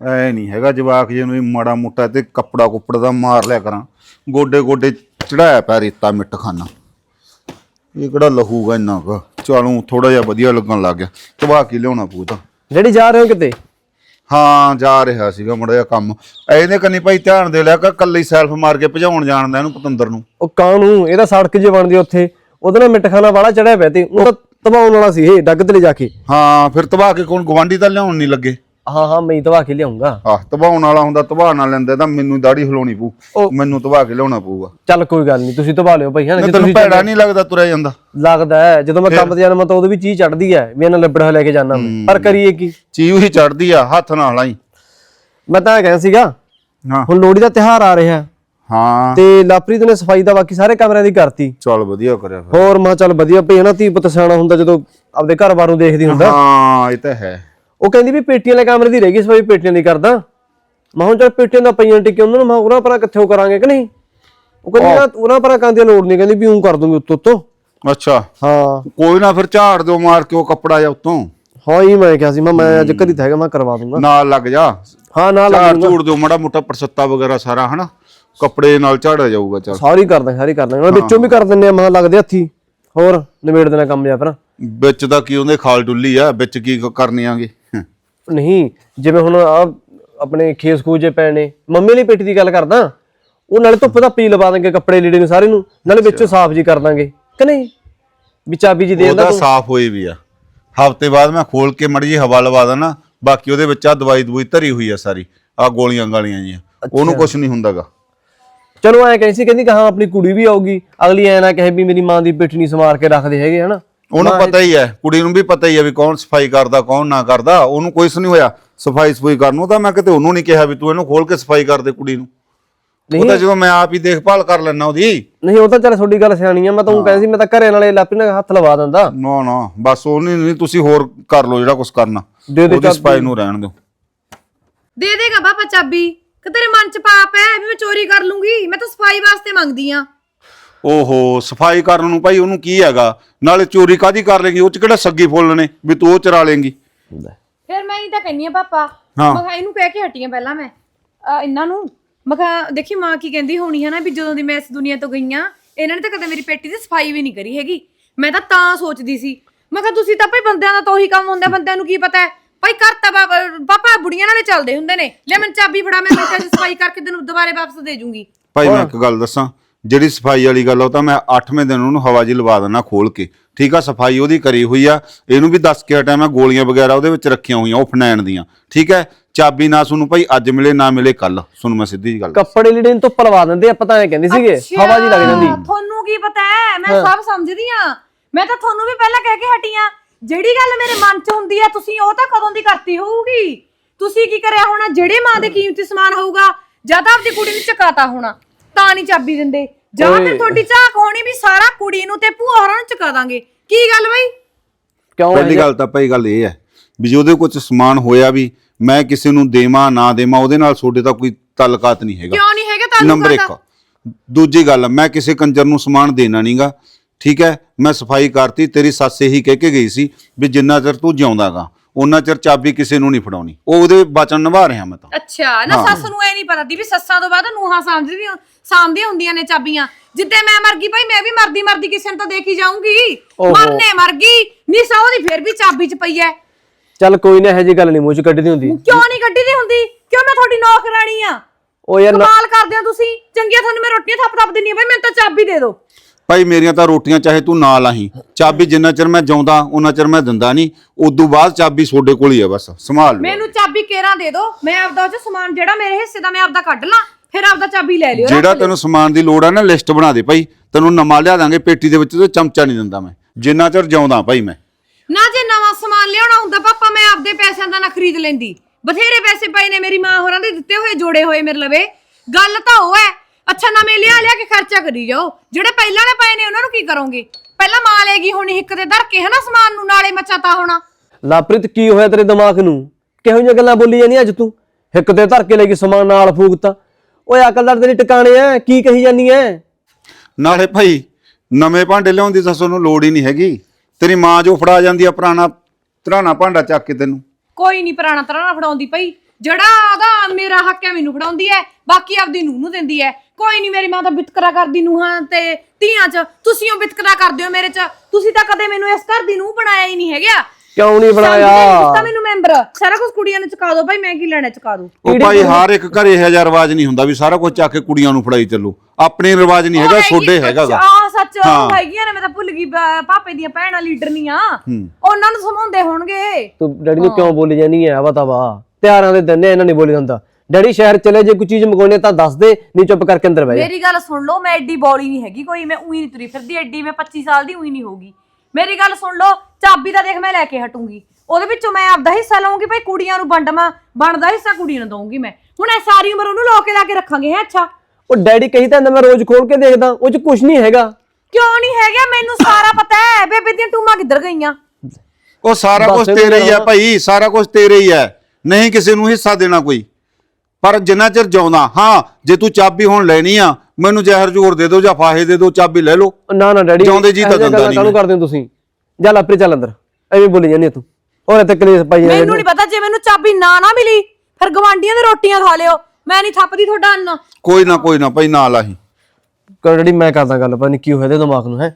ਐ ਨਹੀਂ ਹੈਗਾ ਜਵਾਕ ਜੇ ਨੂੰ ਵੀ ਮਾੜਾ ਮੋਟਾ ਤੇ ਕੱਪੜਾ ਕੁੱਪੜਾ ਦਾ ਮਾਰ ਲਿਆ ਕਰਾਂ। ਗੋਡੇ ਗੋਡੇ ਚੜਾਇਆ ਪਿਆ ਰੇਤਾ ਮਿੱਟ ਖਾਨਾ ਇਹ ਕਿਹੜਾ ਲਹੂਗਾ ਇੰਨਾ ਕੁ? ਚਲੂ ਥੋੜਾ ਜਿਹਾ ਵਧੀਆ ਲੱਗਣ ਲੱਗ ਗਿਆ। ਤਬਾਹ ਕੀ ਲਿਆਉਣਾ ਪਊ ਤਾਂ? ਜਿਹੜੀ ਜਾ ਰਹੇ ਹੋ ਕਿਤੇ? ਹਾਂ ਜਾ ਰਿਹਾ ਸੀਗਾ ਮੜਾ ਜਿਹਾ ਕੰਮ। ਇਹਨੇ ਕੰਨੀ ਭਾਈ ਧਿਆਨ ਦੇ ਲਿਆ ਕਿ ਕੱਲੇ ਸੈਲਫ ਮਾਰ ਕੇ ਭਜਾਉਣ ਜਾਣਦਾ ਇਹਨੂੰ ਪਤੰਦਰ ਨੂੰ। ਉਹ ਕਾਂ ਨੂੰ ਇਹਦਾ ਸੜਕ ਜੇ ਬਣਦੀ ਉੱਥੇ। ਉਹਦੇ ਨਾਲ ਮਿੱਟਖਾਨਾ ਵਾਲਾ ਚੜਿਆ ਪਿਆ ਤੇ ਉਹ ਤਾਂ ਤਬਾਉਣ ਵਾਲਾ ਸੀ ਇਹ ਡੱਗ ਤੇ ਲੈ ਜਾ ਕੇ। ਹਾਂ ਫਿਰ ਤਬਾਹ ਕੇ ਕੋਣ ਗਵਾਂਢੀ ਤਾਂ ਲਿਆਉਣ ਨਹੀਂ ਲੱਗੇ। ਹਾਂ ਹਾਂ ਮੈਂ ਤਬਾ ਕੇ ਲਿਆਉਂਗਾ। ਆਹ ਤਬਾਉਣ ਵਾਲਾ ਹੁੰਦਾ ਤਬਾਹ ਨਾ ਲੈਂਦੇ ਤਾਂ ਮੈਨੂੰ ਦਾੜੀ ਹਿਲਾਉਣੀ ਪਊ। ਉਹ- ਮੈਨੂੰ ਤਬਾਹ ਕੇ ਲਿਆਉਣਾ ਪਊਗਾ। ਚੱਲ ਕੋਈ ਗੱਲ ਨਹੀਂ ਤੁਸੀਂ ਤਬਾ ਲਿਓ ਭਾਈ ਹਾਂ ਨਹੀਂ ਤੈਨੂੰ ਭੈੜਾ ਨਹੀਂ ਲੱਗਦਾ ਤੁਰਿਆ ਜਾਂਦਾ? ਲੱਗਦਾ ਹੈ ਜਦੋਂ ਮੈਂ ਕੰਮ ਤੇ ਜਾਣਾ ਮੈਂ ਤਾਂ ਉਹਦੇ ਵੀ ਚੀਜ਼ ਚੜਦੀ ਹੈ ਵੀ ਇਹਨਾਂ ਲੱਭੜਾ ਲੈ ਕੇ ਜਾਣਾ ਮੈਂ। ਪਰ ਕਰੀਏ ਕੀ? ਚੀਊ ਹੀ ਚੜਦੀ ਆ ਹੱਥ ਨਾਲ ਆਈ ਮੈਂ ਤਾਂ ਕਹਿ ਸੀਗਾ ਹਾਂ। ਹੁਣ ਲੋਹੜੀ ਦਾ ਤਿਹਾਰ ਆ ਰਿਹਾ। ਹਾਂ। ਤੇ ਲਾਪਰੀਤ ਨੇ ਸਫ਼ਾਈ ਦਾ ਬਾਕੀ ਸਾਰੇ ਕਮਰਿਆਂ ਦੀ ਕਰਤੀ। ਚੱਲ ਵਧੀਆ ਕਰਿਆ ਫਿਰ। ਹੋਰ ਮੈਂ ਚੱਲ ਵਧੀਆ ਭਈ ਹਨਾ ਧੀ ਪੁੱਤ ਸਿਆਣਾ ਹੁੰਦਾ ਜਦੋਂ ਆਪਦੇ ਘਰ-ਬਾਰ ਨੂੰ ਦੇਖਦੀ ਹੁੰਦਾ। ਹਾਂ ਇਹ ਤਾਂ ਹੈ। ਉਹ ਕਹਿੰਦੀ ਵੀ ਪੇਟੀਆਂ ਵਾਲੇ ਕਮਰੇ ਦੀ ਰਹਿ ਗਈ ਸਫ਼ਾਈ ਪੇਟੀਆਂ ਦੀ ਕਰਦਾ। ਮੈਂ ਹੁਣ ਚੱਲ ਪੇਟੀਆਂ ਦਾ ਪਈਆਂ ਟਿੱਕੇ ਉਹਨਾਂ ਨੂੰ ਮੈਂ ਉਹਨਾਂ ਪਰ ਕਿੱਥੇ ਉਹ ਕਰਾਂਗੇ ਕਿ ਨਹੀਂ? ਉਹ ਕਹਿੰਦੀ ਨਾ ਉਹਨਾਂ ਪਰ ਕਾਂ ਦੀ ਲੋੜ ਨਹੀਂ ਕਹਿੰਦੀ ਵੀ ਉਹ ਕਰ ਦੂੰਗੀ ਉੱਤੋਂ ਉੱਤੋਂ। ਅੱਛਾ। ਹਾਂ। ਕੋਈ ਨਾ ਫਿਰ ਝਾੜ ਦਿਓ ਮਾਰ ਕੇ ਉਹ ਕੱਪੜਾ ਜਾਂ ਉਤੋਂ। ਹਾਂ ਹੀ ਮੈਂ ਕਿਹਾ ਸੀ ਮੈਂ ਮੈਂ ਅੱਜ ਘਰੀ ਤਾਂ ਹੈਗਾ ਮੈਂ ਕਰਵਾ ਦੂੰਗਾ। ਨਾਲ ਲੱਗ ਜਾ। ਹਾਂ ਨਾਲ ਝਾੜ ਝੂੜ ਦਿਓ ਮਾੜਾ ਮੋਟਾ ਪਰਸੱਤਾ ਵਗੈਰਾ ਸਾਰਾ ਹਨਾ? ਕੱਪੜੇ ਨਾਲ ਝਾੜਿਆ ਜਾਊਗਾ ਚੱਲ। ਸਾਰੀ ਕਰਦਾ ਸਾਰੀ ਕਰਦਾ ਉਹਨਾਂ ਵਿੱਚੋਂ ਵੀ ਕਰ ਦਿੰਨੇ ਆ ਮੈਂ ਲੱਗਦੇ ਹੱਥੀ। ਹੋਰ ਨਿਬੇੜ ਦੇਣਾ ਕੰਮ ਜਾ ਫਿਰ। ਵਿੱਚ ਦਾ ਕੀ ਉਹਦੇ ਖਾਲ ਡੁੱਲੀ ਆ ਵਿੱਚ ਕ- ਕਰਨੀ ਆਗੇ ਨਹੀਂ ਜਿਵੇਂ ਹੁਣ ਆ ਆਪਣੇ ਖੇਸ ਖੂਜ ਜੇ ਪੈਣੇ ਮੰਮੀ ਲਈ ਪੇਟੀ ਦੀ ਗੱਲ ਕਰਦਾ ਉਹ ਨਾਲੇ ਧੁੱਪ ਦਾ ਪੀ ਲਵਾ ਦਾਂਗੇ ਕੱਪੜੇ ਲੀੜੇ ਨੂੰ ਸਾਰੇ ਨੂੰ ਨਾਲੇ ਵਿੱਚੋਂ ਸਾਫ਼ ਜੀ ਕਰ ਦਾਂਗੇ ਕਿ ਨਹੀਂ? ਵੀ ਚਾਬੀ ਜੀ ਦੇ ਦਿੰਦਾ ਉਹਦਾ ਸਾਫ਼ ਹੋਈ ਵੀ ਆ। ਹਫ਼ਤੇ ਬਾਅਦ ਮੈਂ ਖੋਲ ਕੇ ਮੜੀ ਜੀ ਹਵਾ ਲਵਾ ਦੇਣਾ ਬਾਕੀ ਉਹਦੇ ਵਿੱਚ ਆ ਦਵਾਈ ਦਵਾਈ ਧਰੀ ਹੋਈ ਆ ਸਾਰੀ ਆ ਗੋਲੀਆਂ ਗਾਲੀਆਂ ਜੀਆਂ ਉਹਨੂੰ ਕੁਝ ਨਹੀਂ ਹੁੰਦਾਗਾ। ਚਲੋ ਐ ਕਹਿੰਦੀ ਸੀ ਕਹਿੰਦੀ ਕਿ ਹਾਂ ਆਪਣੀ ਕੁੜੀ ਵੀ ਆਊਗੀ ਅਗਲੀ ਐ ਨਾ ਕਹੇ ਵੀ ਮੇਰੀ ਮਾਂ ਦੀ ਪਿੱਠ ਨਹੀਂ ਸਮਾਰ ਕੇ ਰੱਖਦੇ ਹੈਗੇ ਹਨਾ? ਉਹਨੂੰ ਪਤਾ ਹੀ ਹੈ ਕੁੜੀ ਨੂੰ ਵੀ ਪਤਾ ਹੀ ਹੈ ਵੀ ਕੌਣ ਸਫ਼ਾਈ ਕਰਦਾ ਕੌਣ ਨਾ ਕਰਦਾ ਉਹਨੂੰ ਕੋਈ ਨਹੀਂ ਹੋਇਆ ਸਫ਼ਾਈ ਸਫ਼ਾਈ ਕਰਨ ਨੂੰ ਤਾਂ ਮੈਂ ਕਿਤੇ ਉਹਨੂੰ ਨਹੀਂ ਕਿਹਾ ਵੀ ਤੂੰ ਇਹਨੂੰ ਖੋਲ ਕੇ ਸਫ਼ਾਈ ਕਰ ਦੇ ਕੁੜੀ ਨੂੰ। ਉਹ ਤਾਂ ਜਦੋਂ ਮੈਂ ਆਪ ਹੀ ਦੇਖਭਾਲ ਕਰ ਲੈਣਾ ਉਹਦੀ। ਨਹੀਂ ਉਹ ਤਾਂ ਚੱਲ ਤੁਹਾਡੀ ਗੱਲ ਸਿਆਣੀ ਆ ਮੈਂ ਤਾਂ ਉਹ ਕਹਿੰਦੀ ਸੀ ਮੈਂ ਤਾਂ ਘਰੇ ਨਾਲੇ ਲਾਪੀ ਨਾਲ ਹੱਥ ਲਵਾ ਦਿੰਦਾ। ਨਾ ਨਾ ਬਸ ਉਹ ਨਹੀਂ ਨਹੀਂ ਤੁਸੀਂ ਹੋਰ ਕਰ ਲਓ ਜਿਹੜਾ ਕੁਝ ਕਰਨਾ। ਦੇ ਦੇ ਉਹਦੀ ਸਫ਼ਾਈ ਨੂੰ ਰਹਿਣ ਦਿਓ। ਦੇ ਦੇਗਾ ਪਾਪਾ ਚਾਬੀ। ਕਿ ਤੇਰੇ ਮਨ ਚ ਪਾਪ ਹੈ ਵੀ ਮੈਂ ਚੋਰੀ ਕਰ ਲੂੰਗੀ ਮੈਂ ਤਾਂ ਸਫ਼ਾਈ ਵਾਸਤੇ ਮੰਗਦੀ ਆ। ਓਹੋ ਸਫ਼ਾਈ ਕਰਨ ਨੂੰ ਭਾਈ ਉਹਨੂੰ ਕੀ ਹੈਗਾ? ਨਾਲੇ ਚੋਰੀ ਕਾਦੀ ਕਰ ਲੇਗੀ? ਉਹ ਚ ਕਿਹੜਾ ਸੱਗੀ ਫੁੱਲ ਨੇ ਵੀ ਤੂੰ ਉਹ ਚਰਾ ਲੇਂਗੀ। ਫਿਰ ਮੈਂ ਹੀ ਤਾਂ ਕਹਿੰਨੀ ਆ ਪਾਪਾ ਹਾਂ। ਮੈਂ ਕਿਹਾ ਇਹਨੂੰ ਕਹਿ ਕੇ ਹਟੀ ਆ ਪਹਿਲਾਂ ਮੈਂ। ਅਹ ਇਹਨਾਂ ਨੂੰ ਮੈਂ ਕਿਹਾ ਦੇਖੀ ਮਾਂ ਕੀ ਕਹਿੰਦੀ ਹੋਣੀ ਹੈ ਨਾ ਵੀ ਜਦੋਂ ਦੀ ਮੈਂ ਇਸ ਦੁਨੀਆ ਤੋਂ ਗਈ ਆ ਇਹਨਾਂ ਨੇ ਤਾਂ ਕਦੇ ਮੇਰੀ ਪੇਟੀ ਦੀ ਸਫ਼ਾਈ ਵੀ ਨਹੀਂ ਕਰੀ ਹੈਗੀ। ਮੈਂ ਤਾਂ ਤਾਂ ਸੋਚਦੀ ਸੀ। ਮੈਂ ਕਿਹਾ ਤੁਸੀਂ ਤਾਂ ਭਾਈ ਬੰਦਿਆਂ ਦਾ ਤਾਂ ਉਹੀ ਕੰਮ ਹੁੰਦਾ ਬੰਦਿਆਂ ਨੂੰ ਕੀ ਪਤਾ ਹੈ? ਭਾਈ ਘਰ ਤਾਂ ਬਾਬਾ- ਪਾਪਾ ਬੁੜੀਆਂ ਨਾਲੇ ਚੱਲਦੇ ਹੁੰਦੇ ਨੇ। ਲੈ ਮੈਨੂੰ ਚਾਬੀ ਫੜਾ ਮੈਂ 'ਚ ਸਫ਼ਾਈ ਕਰਕੇ ਤੈਨੂੰ ਦੁਬਾਰੇ ਵਾਪਸ ਦੇ ਜੂੰਗੀ। ਭਾਈ ਮੈਂ ਇੱਕ ਗੱਲ ਦੱਸਾਂ ਜਿਹੜੀ ਸਫ਼ਾਈ ਵਾਲੀ ਗੱਲ ਉਹ ਤਾਂ ਮੈਂ 8ਵੇਂ ਦਿਨ ਉਹਨੂੰ ਹਵਾ ਜੀ ਲਵਾ ਦੇਣਾ ਖੋਲ ਕੇ। ਠੀਕ ਆ ਸਫ਼ਾਈ ਉਹਦੀ ਕਰੀ ਹੋਈ ਆ। ਇਹਨੂੰ ਵੀ ਦੱਸ ਕੇ ਹਟਿਆ ਮੈਂ ਗੋਲੀਆਂ ਵਗੈਰਾ ਉਹਦੇ ਵਿੱਚ ਰੱਖੀਆਂ ਹੋਈਆਂ ਉਹ ਫਨੈਣ ਦੀਆਂ। ਠੀਕ ਹੈ ਚਾਬੀ ਨਾ ਤੁਹਾਨੂੰ ਭਾਈ ਅੱਜ ਮਿਲੇ ਨਾ ਮਿਲੇ ਕੱਲ। ਤੁਹਾਨੂੰ ਮੈਂ ਸਿੱਧੀ ਜੀ ਗੱਲ ਕੱਪੜੇ ਲੀੜੇ ਨੂੰ ਧੁੱਪ ਲਵਾ ਦਿੰਦੇ ਆਪਾਂ ਤਾਂ ਐ ਕਹਿੰਦੇ ਸੀਗੇ ਹਵਾ ਜੀ ਲੱਗ ਜਾਂਦੀ। ਤੁਹਾਨੂੰ ਕੀ ਪਤਾ ਹੈ? ਮੈਂ ਸਭ ਸਮਝਦੀ ਆ ਮੈਂ ਤਾਂ ਤੁਹਾਨੂੰ ਵੀ ਪਹਿਲਾਂ ਕਹਿ ਕੇ ਹਟੀ ਆ ਜਿਹੜੀ ਗੱਲ ਮੇਰੇ ਮਨ 'ਚ ਹੁੰਦੀ ਆ ਤੁਸੀਂ ਉਹ ਤਾਂ ਕਦੋਂ ਦੀ ਕਰਤੀ ਹੋਊਗੀ? ਤੁਸੀਂ ਕੀ ਕਰਿਆ ਹੋਣਾ? ਜਿਹੜੇ ਮਾਂ ਦੇ ਕੀਮਤੀ ਸਮਾਨ ਹੋਊਗਾ ਜਾਂ ਤਾਂ ਆਪਦੀ ਕੁੜੀ ਨੂੰ ਚਕਾਤਾ ਹੋਣਾ। ਤਾਂ ਨਹੀਂ ਚਾਬੀ ਦਿੰਦੇ। ਜਾਂ ਫਿਰ ਤੁਹਾਡੀ ਝਾਕ ਹੋਣੀ ਵੀ ਸਾਰਾ ਕੁੜੀ ਨੂੰ ਤੇ ਭੂਆ ਹੋਰਾਂ ਨੂੰ ਚਕਾ ਦਾਂਗੇ। ਕੀ ਗੱਲ ਬਈ? ਕਿਉਂ ਪਹਿਲੀ ਗੱਲ ਤਾਂ ਭਾਈ ਗੱਲ ਇਹ ਹੈ ਵੀ ਜੇ ਉਹਦੇ ਕੁਝ ਸਮਾਨ ਹੋਇਆ ਵੀ ਮੈਂ ਕਿਸੇ ਨੂੰ ਦੇਵਾਂ ਨਾ ਦੇਵਾਂ ਉਹਦੇ ਨਾਲ ਤੁਹਾਡੇ ਤਾਂ ਕੋਈ ਤਾਲੁਕਾਤ ਨਹੀਂ ਹੈਗਾ। ਕਿਉਂ ਨਹੀਂ ਹੈਗਾ ਤੁਹਾਨੂੰ ਨੰਬਰ 1 ਦੂਜੀ ਗੱਲ ਮੈਂ ਕਿਸੇ ਕੰਜਰ ਨੂੰ ਸਮਾਨ ਦੇਣਾ ਨਹੀਂਗਾ। ਠੀਕ ਹੈ ਮੈਂ ਸਫ਼ਾਈ ਕਰਤੀ ਤੇਰੀ ਸੱਸ ਇਹੀ ਕਹਿ ਕੇ ਗਈ ਸੀ ਵੀ ਜਿੰਨਾ ਚਿਰ ਤੂੰ ਜਿਉਂਦਾਗਾ ਉਹਨਾਂ ਚਿਰ ਚਾਬੀ ਕਿਸੇ ਨੂੰ ਨਹੀਂ ਫੜਾਉਣੀ। ਉਹ ਉਹਦੇ ਵਚਨ ਨਿਭਾ ਰਿਹਾ ਮੈਂ ਤਾਂ। ਅੱਛਾ ਨਾ ਸੱਸ ਨੂੰ ਐ ਨਹੀਂ ਪਤਾ ਦੀ ਵੀ ਸੱਸਾਂ ਤੋਂ ਬਾਅਦ ਨੂਹਾਂ ਸਾਂਝਦੀਆਂ ਸਾਂਭਦੀਆਂ ਹੁੰਦੀਆਂ ਨੇ ਚਾਬੀਆਂ। ਜਿੱਦੇ ਮੈਂ ਮਰ ਗਈ ਭਾਈ ਮੈਂ ਵੀ ਮਰਦੀ ਮਰਦੀ ਕਿਸੇ ਨੂੰ ਤਾਂ ਦੇਖ ਹੀ ਜਾਊਂਗੀ। ਓਹੋ। ਮਰਨੇ ਮਰ ਗਈ ਨੀ ਸੌ ਦੀ ਫਿਰ ਵੀ ਚਾਬੀ ਚ ਪਈ ਐ। ਚੱਲ ਕੋਈ ਨਾ ਇਹੋ ਜੀ ਗੱਲ ਨਹੀਂ ਮੂੰਹ ਚ ਕੱਢਦੀ ਹੁੰਦੀ। ਕਿਉਂ ਨਹੀਂ ਕੱਢੀ ਦੀ ਹੁੰਦੀ? ਕਿਉਂ ਮੈਂ ਤੁਹਾਡੀ ਨੌਕਰਾਨੀ ਆ? ਉਹ ਯਾਰ ਨਾ- ਕਮਾਲ ਕਰਦੇ ਹੋ ਤੁਸੀਂ। ਚੰਗੀਆਂ ਤੁਹਾਨੂੰ ਮੈਂ ਰੋਟੀਆਂ ਥੱਪ ਥੱਪ ਦਿੰਨੀ ਆ। ਭਾਈ ਮੈਨੂੰ ਤਾਂ ਚਾਬੀ ਦੇ ਦਿਓ। ਭਾਈ ਮੇਰੀਆਂ ਤਾਂ ਰੋਟੀਆਂ ਚਾਹੇ ਤੂੰ ਨਾ ਲਾਹੀਂ ਚਾਬੀ ਜਿੰਨਾ ਚਿਰ ਮੈਂ ਜਿਉਂਦਾ ਉਹਨਾਂ ਚਿਰ ਮੈਂ ਦਿੰਦਾ ਨਹੀਂ। ਉਦੋਂ ਬਾਅਦ ਚਾਬੀ ਤੁਹਾਡੇ ਕੋਲ ਹੀ ਆ ਬਸ। ਸੰਭਾਲ ਲਓ। ਮੈਨੂੰ ਚਾਬੀ ਕੇਰਾਂ ਦੇ ਦਿਓ ਮੈਂ ਆਪਦਾ ਉਹ ਚ ਸਮਾਨ ਜਿਹੜਾ ਮੇਰੇ ਹਿੱਸੇ ਦਾ ਮੈਂ ਆਪਦਾ ਕੱਢ ਲਾਂ ਫਿਰ ਆਪਦਾ ਚਾਬੀ ਲੈ ਲਿਓ ਜਿਹੜਾ ਤੈਨੂੰ ਸਮਾਨ ਦੀ ਲੋੜ ਆ ਨਾ ਲਿਸਟ ਬਣਾ ਦੇ ਭਾਈ। ਤੈਨੂੰ ਨਵਾਂ ਲਿਆ ਦਾਂਗੇ ਪੇਟੀ ਦੇ ਵਿੱਚ ਤੇ ਚਮਚਾ ਨਹੀਂ ਦਿੰਦਾ ਮੈਂ। ਜਿੰਨਾ ਚਿਰ ਜਿਉਂਦਾ ਭਾਈ ਮੈਂ। ਨਾ ਜੇ ਨਵਾਂ ਸਮਾਨ ਲਿਆਉਣਾ ਹੁੰਦਾ ਪਾਪਾ ਮੈਂ ਆਪਦੇ ਪੈਸਿਆਂ ਦਾ ਨਾ ਖਰੀਦ ਲੈਂਦੀ। ਬਥੇਰੇ ਪੈਸੇ ਪਏ ਨੇ ਮੇਰੀ ਮਾਂ ਹੋਰਾਂ ਦੇ ਦਿੱਤੇ ਹੋਏ ਜੋੜੇ ਹੋਏ ਮੇਰੇ ਲਵੇ। ਗੱਲ ਤਾਂ ਉਹ ਹੈ ਅੱਛਾ ਨਵੇਂ ਲਿਆ ਲਿਆ ਕੇ ਖਰਚਾ ਕਰੀ ਜਾਓ। ਜਿਹੜੇ ਪਹਿਲਾਂ ਨੇ ਪਏ ਨੇ ਉਹਨਾਂ ਨੂੰ ਕੀ ਕਰੋਗੇ? ਪਹਿਲਾਂ ਮਾਂ ਲੈਗੀ ਹੋਣੀ ਹਿੱਕ ਤੇ ਧਰ ਕੇ ਹਨਾ ਸਮਾਨ ਨੂੰ ਨਾਲੇ ਮਚਾਤਾ ਹੋਣਾ। ਲਾਪ੍ਰਿਤ ਕੀ ਹੋਇਆ ਤੇਰੇ ਦਿਮਾਗ ਨੂੰ? ਕਿਹੋ ਜਿਹੀਆਂ ਗੱਲਾਂ ਬੋਲੀ ਜਾਂਦੀਆਂ ਅੱਜ ਤੂੰ? ਹਿੱਕ ਤੇ ਧਰ ਕੇ ਲੈ ਕੇ ਸਮਾਨ ਨਾਲ ਫੂਕਤਾ। ਓਏ ਅਕਲ ਦਾ ਤੇਰੀ ਟਿਕਾਣੇ ਐ ਕੀ ਕਹੀ ਜਾਨੀ ਐ? ਨਾਲੇ ਭਾਈ ਨਵੇਂ ਭਾਂਡੇ ਲਿਆਉਣ ਦੀ ਤਾਂ ਤੁਹਾਨੂੰ ਲੋੜ ਹੀ ਨਹੀਂ ਹੈਗੀ। ਤੇਰੀ ਮਾਂ ਜੋ ਫੜਾ ਜਾਂਦੀ ਆ ਪੁਰਾਣਾ ਤਰਾਣਾ ਭਾਂਡਾ ਚੱਕ ਕੇ ਤੈਨੂੰ। ਕੋਈ ਨਹੀਂ ਪੁਰਾਣਾ ਤਰ੍ਹਾਂ ਨਾ ਫੜਾਉਂਦੀ ਪਈ। ਜਿਹੜਾ ਉਹਦਾ ਮੇਰਾ ਹੱਕ ਹੈ ਮੈਨੂੰ ਫੜਾਉਂਦੀ ਹੈ ਬਾਕੀ ਆਪਦੀ ਨੂੰਹ ਨੂੰ ਦਿੰਦੀ ਹੈ ਕੋਈ ਨਹੀਂ ਮੇਰੀ ਮਾਂ ਤਾਂ ਵਿਤਕਰਾ ਕਰਦੀ ਨੂੰਹਾਂ ਤੇ ਧੀਆਂ 'ਚ। ਤੁਸੀਂ ਉਹ ਵਿਤਕਰਾ ਕਰਦੇ ਹੋ ਮੇਰੇ 'ਚ। ਤੁਸੀਂ ਤਾਂ ਕਦੇ ਮੈਨੂੰ ਇਸ ਘਰ ਦੀ ਨੂੰਹ ਬਣਾਇਆ ਹੀ ਨਹੀਂ ਹੈਗਾ। ਕਿਉਂ ਨਹੀਂ ਤਾਂ ਬਣਾਇਆ? ਮੈਨੂੰ ਮੈਂਬਰ। ਸਾਰਾ ਕੁਝ ਕੁੜੀਆਂ ਨੂੰ ਚੁਕਾ ਦਿਓ। ਭਾਈ ਮੈਂ ਕੀ ਲੈਣਾ ਚੁਕਾ ਦੋ? ਉਹ ਭਾਈ ਹਰ ਇੱਕ ਘਰੇ ਇਹ ਜਿਹਾ ਰਿਵਾਜ ਨਹੀਂ ਹੁੰਦਾ ਵੀ ਸਾਰਾ ਕੁਝ ਚੱਕ ਕੇ ਕੁੜੀਆਂ ਨੂੰ ਫੜਾਈ ਚੱਲੋ। ਆਪਣੇ ਰਿਵਾਜ ਨਹੀਂ ਹੈਗਾ ਸੋਡੇ ਹੈਗਾਗਾ ਆ ਸੱਚ ਉਹ ਹੈਗੀਆਂ ਨੇ ਮੈਂ ਤਾਂ ਭੁੱਲ ਗਈ ਪਾਪੇ ਦੀਆਂ ਭੈਣਾਂ ਲੀਡਰ ਨਹੀਂ ਆ ਉਹਨਾਂ ਨੂੰ ਸਮਾਉਂਦੇ ਹੋਣਗੇ। ਤੂੰ ਡੈਡੀ ਨੂੰ ਕਿਉਂ ਬੋਲੀ ਜਾਨੀ ਹੈ ਵਾ ਤਵਾ। ਤਿਆਰਾਂ ਦੇ ਦਿਨ ਨੇ ਇਹਨਾਂ ਨਹੀਂ ਬੋਲੀ ਹੁੰਦਾ ਡੈਡੀ ਸ਼ਹਿਰ ਚਲੇ ਜੇ ਕੋਈ ਚੀਜ਼ ਮੰਗਾਉਣੀ ਤਾਂ ਦੱਸ ਦੇ ਨਹੀਂ ਚੁੱਪ ਕਰਕੇ ਅੰਦਰ ਬਹਿ ਜਾ। ਮੇਰੀ ਗੱਲ ਸੁਣ ਲਓ ਮੈਂ ਐਡੀ ਬੌਲੀ ਨਹੀਂ ਹੈਗੀ ਕੋਈ ਮੈਂ ਉਹੀ ਨਹੀਂ ਤੁਰੀ ਫਿਰਦੀ ਐਡੀ ਮੈਂ 25 ਸਾਲ ਦੀ ਉਹੀ ਨਹੀਂ ਹੋਗੀ ਮੇਰੀ ਗੱਲ ਸੁਣ ਲਓ ਚਾਬੀ ਤਾਂ ਦੇਖ ਮੈਂ ਲੈ ਕੇ ਹਟੂੰਗੀ। ਉਹਦੇ ਵਿੱਚੋਂ ਮੈਂ ਆਪਦਾ ਹਿੱਸਾ ਲਵਾਂਗੀ ਭਾਈ ਕੁੜੀਆਂ ਨੂੰ ਵੰਡਵਾਂ ਬਣਦਾ ਹਿੱਸਾ ਕੁੜੀਆਂ ਨੂੰ ਦਊਂਗੀ ਮੈਂ। ਹੁਣ ਇਹ ਸਾਰੀ ਉਮਰ ਉਹਨੂੰ ਲੋਕੇ ਲਾ ਕੇ ਰੱਖਾਂਗੇ ਹੈ ਅੱਛਾ? ਉਹ ਡੈਡੀ ਕਹੀ ਤਾਂ ਮੈਂ ਰੋਜ਼ ਖੋਲ ਕੇ ਦੇਖਦਾ ਉਹ ਚ ਕੁਝ ਨਹੀਂ ਹੈਗਾ। ਕਿਉਂ ਨਹੀਂ ਹੈਗਾ? ਮੈਨੂੰ ਸਾਰਾ ਪਤਾ ਹੈ ਬੇਬੇ ਦੀਆਂ ਟੂਮਾਂ ਕਿੱਧਰ ਗਈਆਂ? ਉਹ ਸਾਰਾ ਕੁਝ ਤੇਰੇ ਹੀ ਆ ਭਾਈ ਸਾਰਾ ਕੁਝ ਤੇਰੇ ਹੀ ਹੈ ਨਹੀਂ ਕਿਸੇ ਨੂੰ ਹਿੱਸਾ ਦੇਣਾ ਕੋਈ। ਪਰ ਜਿੰਨਾ ਚਿਰ ਜਿਉਂਦਾ ਹਾਂ ਜੇ ਤੂੰ ਚਾਬੀ ਹੁਣ ਲੈਣੀ ਆ ਮੈਨੂੰ ਜ਼ਹਿਰ ਜੋਰ ਦੇ ਦਿਓ ਜਾਂ ਫਾਹੇ ਦੇ ਦਿਓ ਚਾਬੀ ਲੈ ਲਓ। ਨਾ ਨਾ ਡੈਡੀ ਜਿਉਂਦੇ ਜੀ ਤਾਂ ਦੰਦਾਂ ਨਹੀਂ ਕਾਹਨੂੰ ਕਰਦੇ ਹੋ ਤੁਸੀਂ? ਜਾ ਲਾਪਰੇ ਚੱਲ ਅੰਦਰ ਐਵੇਂ ਬੋਲੀ ਜਾਂਦੀ ਤੂੰ। ਹੋਰ ਇੱਥੇ ਕਲੇਸ਼ ਪਾਈ ਜਾਂਦੀ ਮੈਨੂੰ ਨਹੀਂ ਪਤਾ ਜੇ ਮੈਨੂੰ ਚਾਬੀ ਨਾ ਨਾ ਮਿਲੀ ਫਿਰ ਗਵਾਂਡੀਆਂ ਦੇ ਰੋਟੀਆਂ ਖਾ ਲਿਓ। ਮੈਂ ਨਹੀਂ ਥੱਪਦੀ ਤੁਹਾਡਾ ਅੰਨ। ਕੋਈ ਨਾ ਕੋਈ ਨਾ ਭਾਈ ਨਾ ਲਾਹੀ ਕਰ ਡੈਡੀ ਮੈਂ ਕਰਦਾ ਗੱਲ ਪਤਾ ਨਹੀਂ ਕੀ ਹੋਇਆ ਇਹਦੇ ਦਿਮਾਗ ਨੂੰ ਹੈ।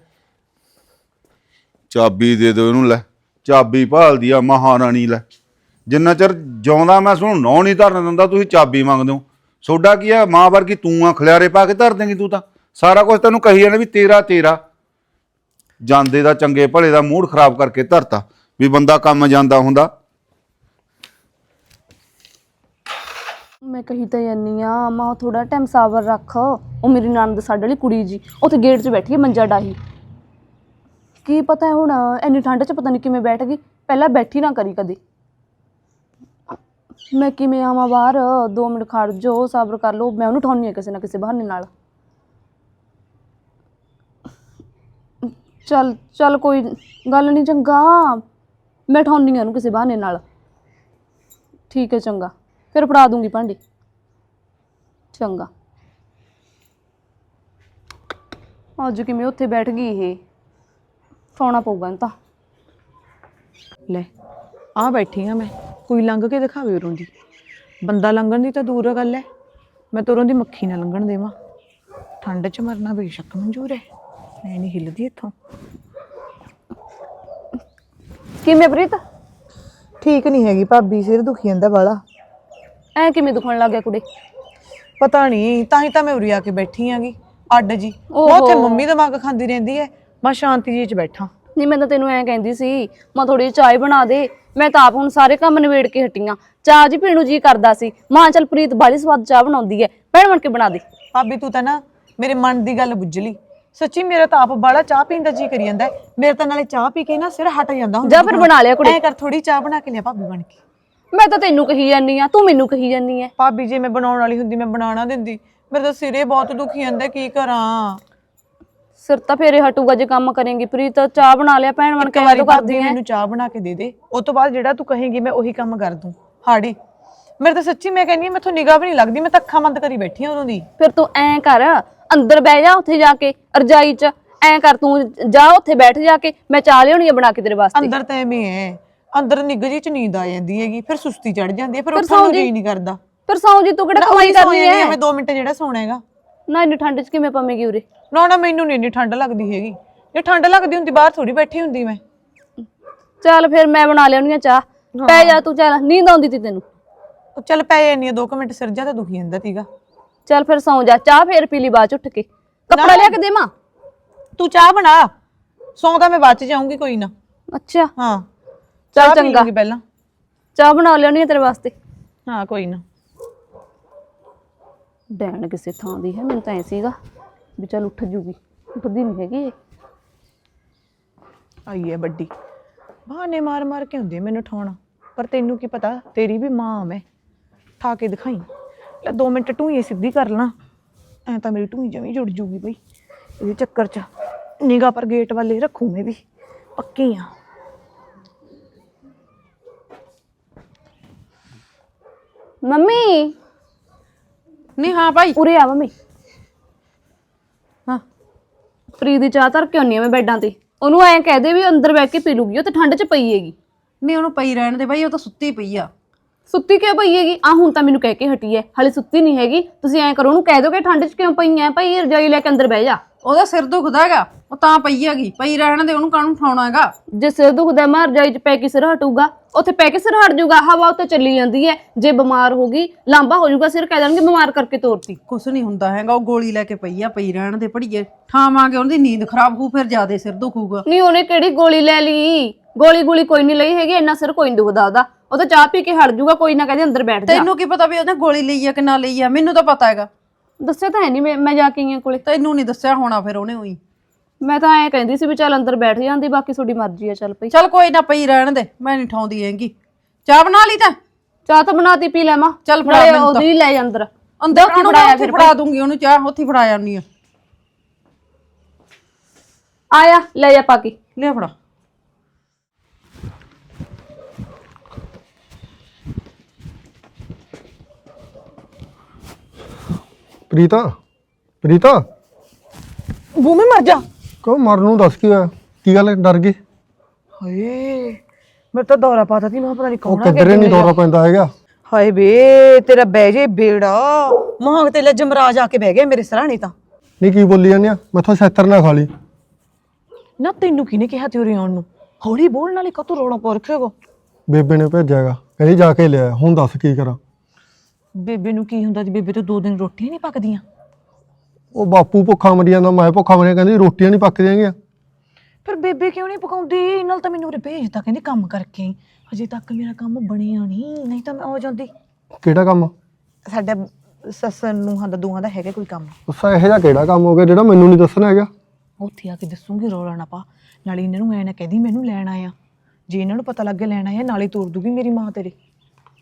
ਚਾਬੀ ਦੇ ਦਿਓ ਇਹਨੂੰ ਲੈ। ਚਾਬੀ ਭਾਲਦੀ ਆ ਮਹਾਰਾਣੀ ਲੈ। ਜਿੰਨਾ ਚਿਰ ਜਿਉਂਦਾ ਮੈਂ ਸੁਣ ਨੌ ਨਹੀਂ ਧਰਨ ਦਿੰਦਾ, ਤੁਸੀਂ ਚਾਬੀ ਮੰਗਦੇ ਹੋ। ਸੋਡਾ ਕੀ ਆ? ਮਾਂ ਵਰਗੀ ਤੂੰ ਆ, ਖਲਿਆਰੇ ਪਾ ਕੇ ਧਰ ਦੇਂਗੀ ਤੂੰ ਤਾਂ। ਸਾਰਾ ਕੁਝ ਤੈਨੂੰ ਕਹੀ ਜਾਂਦੇ ਵੀ ਤੇਰਾ ਤੇਰਾ। ਜਾਂਦੇ ਦਾ, ਚੰਗੇ ਭਲੇ ਦਾ ਮੂਡ ਖਰਾਬ ਕਰਕੇ ਧਰਤਾ, ਵੀ ਬੰਦਾ ਕੰਮ ਜਾਂਦਾ ਹੁੰਦਾ। ਮੈਂ ਕਹੀ ਤਾਂ ਜਾਨੀ ਆ, ਮਾਂ ਥੋੜਾ ਟਾਈਮ ਸਾਬਰ ਰੱਖ। ਉਹ ਮੇਰੀ ਨਣਦ ਸਾਡੇ ਵਾਲੀ ਕੁੜੀ ਜੀ। ਉੱਥੇ ਗੇਟ 'ਚ ਬੈਠੀ ਹੈ ਮੰਜਾ ਡਾਹੀ। ਕੀ ਪਤਾ ਹੁਣ, ਇੰਨੀ ਠੰਡ 'ਚ ਪਤਾ ਨਹੀਂ ਕਿਵੇਂ ਬੈਠ ਗਈ। ਪਹਿਲਾਂ ਬੈਠੀ ਨਾ ਕਰੀ ਕਦੇ। ਮੈਂ ਕਿਵੇਂ ਆਵਾਂ ਬਾਹਰ? 2 ਮਿੰਟ ਖੜ ਜੋ ਸਬਰ ਕਰ ਲਓ। ਮੈਂ ਉਹਨੂੰ ਠਾਉਣੀ ਆ ਕਿਸੇ ਨਾ ਕਿਸੇ ਬਹਾਨੇ ਨਾਲ। ਚੱਲ ਚੱਲ ਕੋਈ ਗੱਲ ਨਹੀਂ, ਚੰਗਾ। ਮੈਂ ਠਾਉਣੀ ਆ ਉਹਨੂੰ ਕਿਸੇ ਬਹਾਨੇ ਨਾਲ। ਠੀਕ ਹੈ, ਚੰਗਾ। ਫਿਰ ਫੜਾ ਦੂੰਗੀ ਭਾਂਡੇ। ਚੰਗਾ। ਅੱਜ ਕਿਵੇਂ ਉੱਥੇ ਬੈਠ ਗਈ ਇਹ? ਸੌਣਾ ਪਊਗਾ ਇਹਨੂੰ ਤਾਂ। ਲੈ ਆ ਬੈਠੀ ਆ ਮੈਂ। ਕੋਈ ਲੰਘ ਕੇ ਦਿਖਾਵੇ ਉਰੋਂ ਦੀ। ਬੰਦਾ ਲੰਘਣ ਦੀ ਤਾਂ ਦੂਰ ਗੱਲ ਹੈ ਮੈਂ ਤਾਂ ਉਰੋਂ ਦੀ ਮੱਖੀ ਨਾ ਲੰਘਣ ਦੇਵਾਂ। ਠੰਡ 'ਚ ਮਰਨਾ ਬੇਸ਼ੱਕ ਮਨਜ਼ੂਰ ਹੈ ਮੈਂ ਨਹੀਂ ਹਿੱਲਦੀ ਇੱਥੋਂ। ਕਿਵੇਂ ਪ੍ਰੀਤ? ਠੀਕ ਨਹੀਂ ਹੈਗੀ ਭਾਬੀ ਸਿਰ ਦੁਖੀ ਜਾਂਦਾ ਬਾਲਾ ਐ ਕਿਵੇਂ ਦੁਖਣ ਲੱਗ ਗਿਆ ਕੁੜੇ? ਪਤਾ ਨਹੀਂ ਤਾਂ ਹੀ ਤਾਂ ਮੈਂ ਉਰੀ ਆ ਕੇ ਬੈਠੀ ਆਂਗੀ ਅੱਡ ਜੀ। ਉਹ। ਉੱਥੇ ਮੰਮੀ ਦਿਮਾਗ ਖਾਂਦੀ ਰਹਿੰਦੀ ਹੈ ਮੈਂ ਸ਼ਾਂਤੀ ਜੀ 'ਚ ਬੈਠਾ। ਨਹੀਂ ਮੈਂ ਤਾਂ ਤੈਨੂੰ ਐ ਕਹਿੰਦੀ ਸੀ ਮੈਂ ਥੋੜੀ ਚਾਹ ਬਣਾ ਦੇ। ਮੈਂ ਤਾਂ ਆਪ ਹੁਣ ਸਾਰੇ ਕੰਮ ਨਿਬੇੜ ਕੇ ਹਟੀਆਂ ਚਾਹ ਜੀ ਪੀਣੂ ਜੀ ਕਰਦਾ ਸੀ। ਮਾਂ ਚੱਲ ਪ੍ਰੀਤ ਬਾਲੀ ਸਵਾਦ ਚਾਹ ਬਣਾਉਂਦੀ ਐ। ਭੈਣ ਬਣ ਕੇ ਬਣਾ ਦੇ। ਭਾਬੀ ਤੂੰ ਤਾਂ ਨਾ ਮੇਰੇ ਮਨ ਦੀ ਗੱਲ ਬੁੱਝ ਲਈ। ਸੱਚੀ ਮੇਰਾ ਤਾਂ ਆਪ ਬਾਲਾ ਚਾਹ ਪੀਣ ਦਾ ਜੀ ਕਰੀ ਜਾਂਦਾ ਹੈ। ਮੇਰੇ ਤਾਂ ਨਾਲੇ ਚਾਹ ਪੀ ਕੇ ਨਾ ਸਿਰ ਹਟ ਜਾਂਦਾ ਹੁੰਦਾ ਜਾ ਫਿਰ ਬਣਾ ਲਿਆ ਕੁੜੇ। ਐ ਕਰ ਥੋੜੀ ਚਾਹ ਬਣਾ ਕੇ ਲਿਆ ਭਾਬੀ ਬਣ ਕੇ। ਮੈਂ ਤਾਂ ਤੈਨੂੰ ਕਹੀ ਜਾਨੀ ਆ। ਤੂੰ ਮੈਨੂੰ ਕਹੀ ਜਾਨੀ ਐ। ਭਾਬੀ ਜੇ ਮੈਂ ਬਣਾਉਣ ਵਾਲੀ ਹੁੰਦੀ ਮੈਂ ਬਣਾਣਾ ਦਿੰਦੀ। ਮੇਰੇ ਤਾਂ ਸਿਰੇ ਬਹੁਤ ਦੁਖੀ ਜਾਂਦਾ ਕੀ ਕਰਾਂ? ਸਿਰ ਤਾਂ ਫੇਰੇ ਹਟੂਗਾ ਜੇ ਕੰਮ ਕਰੇਂਗੀ। ਪ੍ਰੀਤ ਚਾਹ ਬਣਾ ਲਿਆ ਭੈਣ ਬਣ ਕੇ ਭਾਬੀ ਕਰਦੀ ਐ ਮੈਨੂੰ ਚਾਹ ਬਣਾ ਕੇ ਦੇ ਦੇ। ਉਸ ਤੋਂ ਬਾਅਦ ਜਿਹੜਾ ਤੂੰ ਕਹੇਂਗੀ ਮੈਂ ਉਹੀ ਕੰਮ ਕਰ ਦੂੰ। ਹਾੜੀ। ਮੇਰੇ ਤਾਂ ਸੱਚੀ ਮੈਂ ਕਹਿੰਦੀ ਹਾਂ ਮੈਥੋਂ ਨਿਗਾਹ ਵੀ ਨਹੀਂ ਲੱਗਦੀ ਮੈਂ ਤਾਂ ਅੱਖਾਂ ਬੰਦ ਕਰੀ ਬੈਠੀ ਹਾਂ ਉਦੋਂ ਦੀ। ਫਿਰ ਤੂੰ ਐਂ ਕਰ ਅੰਦਰ ਬਹਿ ਜਾ ਉੱਥੇ ਜਾ ਕੇ ਰਜਾਈ 'ਚ। ਐਂ ਕਰ ਤੂੰ ਜਾ ਉੱਥੇ ਬੈਠ ਜਾ ਕੇ ਮੈਂ ਚਾਹ ਲਿਆਉਣੀ ਆ ਬਣਾ ਕੇ ਤੇਰੇ ਵਾਸਤੇ। ਅੰਦਰ ਤਾਂ ਐਵੇਂ ਹੈ ਅੰਦਰ ਨਿੱਘ ਜੀ ਚ ਨੀਂਦ ਆ ਜਾਂਦੀ ਹੈਗੀ ਫਿਰ ਸੁਸਤੀ ਚੜ ਜਾਂਦੀ ਹੈ ਫਿਰ ਉੱਠਣ ਨੂੰ ਜੀ। ਨਹੀਂ ਕਰਦਾ। ਫਿਰ ਸੌਂ ਜੀ ਤੂੰ ਕਿਹੜਾ ਕਮਾਈ ਕਰਨੀ ਐ ਮੈਂ 2 ਮਿੰਟ ਜਿਹੜਾ ਸੌਣਾ ਹੈਗਾ। ਨਾ ਇੰਨੀ ਠੰਡ ਚ ਕਿਵੇਂ ਪਵੇਂਗੀ ਉਰੇ? ਨਾ ਨਾ ਮੈਨੂੰ ਨਹੀਂ ਇੰਨੀ ਠੰਡ ਲੱਗਦੀ ਹੈਗੀ। ਜੇ ਠੰਡ ਲੱਗਦੀ ਹੁੰਦੀ ਬਾਹਰ ਥੋੜੀ ਬੈਠੀ ਹੁੰਦੀ ਮੈਂ। ਚੱਲ ਫਿਰ ਮੈਂ ਬਣਾ ਲਿਆਉਣੀ ਆ ਚਾਹ। ਪੈ ਜਾ ਤੂੰ ਚੱਲ ਨੀਂਦ ਆਉਂਦੀ ਤੀ ਤੈਨੂੰ। ਉਹ ਚੱਲ ਪੈ ਜਾਂਦੀ ਆ 2 ਮਿੰਟ ਸਿਰ ਜਾ ਤਾਂ ਦੁਖੀ ਜਾਂਦਾ ਤੀਗਾ ਚੱਲ ਫਿਰ ਸੌਂ ਜਾ ਚਾਹ ਫੇਰ ਪੀ ਲਈ ਬਾਅਦ ਚ ਉੱਠ ਕੇ। ਕੱਪੜਾ ਲਿਆ ਕੇ ਦੇਵਾਂ? ਤੂੰ ਚਾਹ ਬਣਾ। ਸੌਂਦਾ ਮੈਂ ਬਾਅਦ ਚ ਜਾਊਂਗੀ ਕੋਈ ਨਾ। ਅੱਛਾ। ਹਾਂ। ਚੱਲ ਚੰਗਾ। ਪਹਿਲਾਂ। ਚਾਹ ਬਣਾ ਲਿਆਉਣੀ ਆ ਤੇਰੇ ਵਾਸਤੇ। ਹਾਂ ਕੋਈ ਨਾ। ਡੈਣ ਕਿਸੇ ਥਾਂ ਦੀ ਹੈ ਮੈਨੂੰ ਤਾਂ ਐ ਸੀਗਾ ਵੀ ਚੱਲ ਉੱਠ ਜੂਗੀ। ਉੱਠਦੀ ਨਹੀਂ ਹੈਗੀ ਇਹ। ਆਈ ਹੈ ਵੱਡੀ। ਬਹਾਨੇ ਮਾਰ ਮਾਰ ਕੇ ਹੁੰਦੀ ਮੈਨੂੰ ਠਾਉਣਾ। ਪਰ ਤੈਨੂੰ ਕੀ ਪਤਾ ਤੇਰੀ ਵੀ ਮਾਂ ਮੈਂ। ਠਾ ਕੇ ਦਿਖਾਈ। ਲੈ 2 ਮਿੰਟ ਟੂਈ ਸਿੱਧੀ ਕਰ ਲਾਂ। ਐ ਤਾਂ ਮੇਰੀ ਟੂਈ ਜਮੀ ਜੁੜ ਜੂਗੀ ਬਈ। ਇਹਦੇ ਚੱਕਰ 'ਚ ਨਿਗਾ ਪਰ ਗੇਟ ਵਾਲੇ ਰੱਖੂ ਮੈਂ ਵੀ। ਪੱਕੀ ਆ। ਮੰਮੀ! ਨਹੀਂ ਹਾਂ ਭਾਈ। ਉਰੇ ਆ ਮੰਮੀ। ਹਾਂ। ਫਰੀ ਦੀ ਚਾਹ ਧਰ ਕੇ ਆਉਣੀ ਮੈਂ ਬੈੱਡਾਂ ਤੇ। ਉਹਨੂੰ ਐਂ ਕਹਿ ਦੇ ਵੀ ਅੰਦਰ ਬੈ ਕੇ ਪੀ ਲੂਗੀ ਉਹ ਤੇ ਠੰਡ ਚ ਪਈ ਹੈਗੀ। ਨਹੀਂ ਉਹਨੂੰ ਪਈ ਰਹਿਣ ਦੇ ਬਾਈ ਉਹ ਤਾਂ ਸੁੱਤੀ ਪਈ ਆ। ਸੁੱਤੀ ਕਿਉਂ ਪਈ ਹੈਗੀ? ਆ ਹੁਣ ਤਾਂ ਮੈਨੂੰ ਕਹਿ ਕੇ ਹਟੀ ਹੈ ਹਲੇ ਸੁੱਤੀ ਨਹੀਂ ਹੈਗੀ। ਤੁਸੀਂ ਐਂ ਕਰੋ ਉਹਨੂੰ ਕਹਿ ਦਿਓ ਕਿ ਠੰਡ 'ਚ ਕਿਉਂ ਪਈ ਐ? ਭਾਈ ਰਜਾਈ ਲੈ ਕੇ ਅੰਦਰ ਬਹਿ ਜਾ। ਉਹਦਾ ਸਿਰ ਦੁਖਦਾ ਹੈਗਾ ਉਹ ਤਾਂ ਪਈ ਹੈਗੀ। ਪਈ ਰਹਿਣ ਦੇ ਉਹਨੂੰ ਕਾਹਨੂੰ ਉਠਾਉਣਾ ਹੈਗਾ? ਜੇ ਸਿਰ ਦੁਖਦਾ ਮਾਰ ਰਜਾਈ 'ਚ ਪੈ ਕੇ ਸਿਰ ਹਟੂਗਾ। ਉੱਥੇ ਪੈ ਕੇ ਸਿਰ ਹਟ ਜਾਊਗਾ ਹਵਾ ਉੱਤੇ ਚੱਲੀ ਜਾਂਦੀ ਹੈ ਜੇ ਬਿਮਾਰ ਹੋ ਗਈ ਲਾਂਬਾ ਹੋ ਜਾਊਗਾ ਸਿਰ ਕਹਿ ਦੇਣਗੇ ਬਿਮਾਰ ਕਰਕੇ ਤੋਰਤੀ। ਕੁਛ ਨਹੀਂ ਹੁੰਦਾ ਹੈਗਾ ਉਹ ਗੋਲੀ ਲੈ ਕੇ ਪਈ ਆ ਪਈ ਰਹਿਣ ਦੇ ਪੜੀਏ ਠਾਵਾਂਗੇ ਉਹਦੀ ਨੀਂਦ ਖਰਾਬ ਹੋਊ ਫਿਰ ਜ਼ਿਆਦੇ ਸਿਰ ਦੁਖੂਗਾ। ਨਹੀਂ ਉਹਨੇ ਕਿਹੜੀ ਗੋਲੀ ਲੈ ਲਈ? ਗੋਲੀ ਗੋਲੀ ਕੋਈ ਨਹੀਂ ਲਈ ਹੈਗੀ ਇੰਨਾ ਸਿਰ ਕੋਈ ਨਹੀਂ ਦੁਖਦਾ ਉਹਦਾ। ਉਹ ਤਾਂ ਚਾਹ ਪੀ ਕੇ ਹਟ ਜਾਊਗਾ ਕੋਈ ਨਾ ਕਹਿੰਦੇ ਅੰਦਰ ਬੈਠ ਜਾ। ਤੈਨੂੰ ਕੀ ਪਤਾ ਵੀ ਉਹਨੇ ਗੋਲੀ ਲਈ ਆ ਕਿ ਨਾ ਲਈ ਆ ਮੈਨੂੰ ਤਾਂ ਪਤਾ ਹੈਗਾ। ਦੱਸਿਆ ਤਾਂ ਹੈ ਨਹੀਂ ਮੈਂ ਜਾ ਕੇ ਆਈ ਹਾਂ ਕੋਲੇ। ਤੈਨੂੰ ਨਹੀਂ ਦੱਸਿਆ ਹੋਣਾ ਫਿਰ ਉਹਨੇ ਉਹੀ। ਮੈਂ ਤਾਂ ਐਂ ਕਹਿੰਦੀ ਸੀ ਵੀ ਚੱਲ ਅੰਦਰ ਬੈਠ ਜਾਂਦੀ ਬਾਕੀ ਤੁਹਾਡੀ ਮਰਜ਼ੀ ਆ ਚੱਲ ਪਈ ਚੱਲ ਕੋਈ ਨਾ ਪਈ ਰਹਿਣ ਦੇ ਮੈਂ ਨਹੀਂ ਠਾਉਂਦੀ ਹੈਗੀ। ਚਾਹ ਬਣਾ ਲਈ ਤਾਂ? ਚਾਹ ਤਾਂ ਬਣਾਤੀ ਪੀ ਲੈ ਮਾਂ। ਚੱਲ ਫੜਾ ਨਾਲੇ ਮੈਨੂੰ ਤਾਂ। ਉਹਦੀ ਲੈ ਜਾ ਅੰਦਰ ਅੰਦਰ ਕਾਹਨੂੰ ਫੜਾਇਆ ਫਿਰ ਫੜਾ ਦੂੰਗੀ ਉਹਨੂੰ ਚਾਹ ਉੱਥੇ ਫੜਾ ਜਾਨੀ ਆ ਆਇਆ ਲੈ ਜਾ ਪਾ ਕੇ। ਲਿਆ ਫੜਾ। ਪ੍ਰੀਤਾ ਪ੍ਰੀਤਾ। ਬੂਮੇ ਮਰ ਜਾ। ਕੋ ਮਰਨ ਨੂੰ ਦੱਸ ਕੀ ਹੋਇਆ ਕੀ ਗੱਲ ਹੈ, ਡਰ ਗਈ ਹਾਏ ਮੇਰੇ ਤਾਂ ਦੌਰਾ ਪਾਤਾ ਸੀ ਮੈਂ ਪਤਾ ਨਹੀਂ ਉਹ ਕੌਣ ਆ ਕਿੱਧਰੇ ਨਹੀਂ ਦੌਰਾ ਪੈਂਦਾ ਹੈਗਾ। ਹਾਏ ਵੇ ਤੇਰਾ ਬਹਿ ਜੇ ਬੇੜਾ। ਮਾਂ ਤੇ ਲੈ ਜਮਰਾਜ ਆ ਕੇ ਬਹਿ ਗਿਆ ਮੇਰੇ ਸਰਾਣੇ ਤਾਂ। ਨਹੀਂ ਕੀ ਬੋਲੀ ਜਾਂਦੀ ਆ? ਮੈਥੋਂ ਸੈਤਰ ਨਾ ਖਾ ਲਈ ਨਾ ਤੈਨੂੰ ਕਿਹਨੇ ਕਿਹਾ ਤੇ ਉਰੇ ਆਉਣ ਨੂੰ? ਹੌਲੀ ਬੋਲਣ ਵਾਲੀ ਕਤੋਂ ਰੋਣਾ ਪਾ ਰੱਖੇਗਾ ਬੇਬੇ ਨੇ ਭੇਜਿਆਗਾ ਕਹਿੰਦੀ ਜਾ ਕੇ ਲਿਆ ਹੁਣ ਦੱਸ ਕੀ ਕਰਾਂ। ਬੇਬੇ ਨੂੰ ਕੀ ਹੁੰਦਾ ਜੀ? ਬੇਬੇ ਤੋਂ ਦੋ ਦਿਨ ਰੋਟੀਆਂ ਨਹੀਂ ਪੱਕਦੀਆਂ। ਉਹ ਬਾਪੂ ਭੁੱਖਾ ਮਰੀ ਜਾਂਦਾ ਮੈਂ ਭੁੱਖਾ ਮਰਿਆ ਕਹਿੰਦੀ ਰੋਟੀਆਂ ਨਹੀਂ ਪੱਕਦੀਆਂ ਹੈਗੀਆਂ। ਫਿਰ ਬੇਬੇ ਕਿਉਂ ਨਹੀਂ ਪਕਾਉਂਦੀ? ਨਾਲ ਤਾਂ ਮੈਨੂੰ ਉਰੇ ਭੇਜਦਾ ਕਹਿੰਦੀ ਕੰਮ ਕਰਕੇ। ਅਜੇ ਤੱਕ ਮੇਰਾ ਕੰਮ ਬਣਿਆ ਨਹੀਂ ਨਹੀਂ ਤਾਂ ਮੈਂ ਆ ਜਾਂਦੀ। ਕਿਹੜਾ ਕੰਮ? ਸਾਡਾ ਸੱਸ ਨੂੰ ਹਾਂ ਦਾ ਦੋਹਾਂ ਦਾ ਹੈਗਾ ਕੋਈ ਕੰਮ। ਉਸਾ ਇਹੋ ਜਿਹਾ ਕਿਹੜਾ ਕੰਮ ਹੋ ਗਿਆ ਜਿਹੜਾ ਮੈਨੂੰ ਨਹੀਂ ਦੱਸਣਾ ਹੈਗਾ? ਉੱਥੇ ਆ ਕੇ ਦੱਸੂਗੀ ਰੌਲਾ ਨਾ ਪਾ। ਨਾਲੇ ਇਹਨਾਂ ਨੂੰ ਐ ਨਾ ਕਹਦੀ ਮੈਨੂੰ ਲੈਣ ਆਇਆ। ਜੇ ਇਹਨਾਂ ਨੂੰ ਪਤਾ ਲੱਗੇ ਲੈਣ ਆਇਆ ਨਾਲੇ ਤੋੜ ਦੂਗੀ ਮੇਰੀ ਮਾਂ ਤੇਰੇ।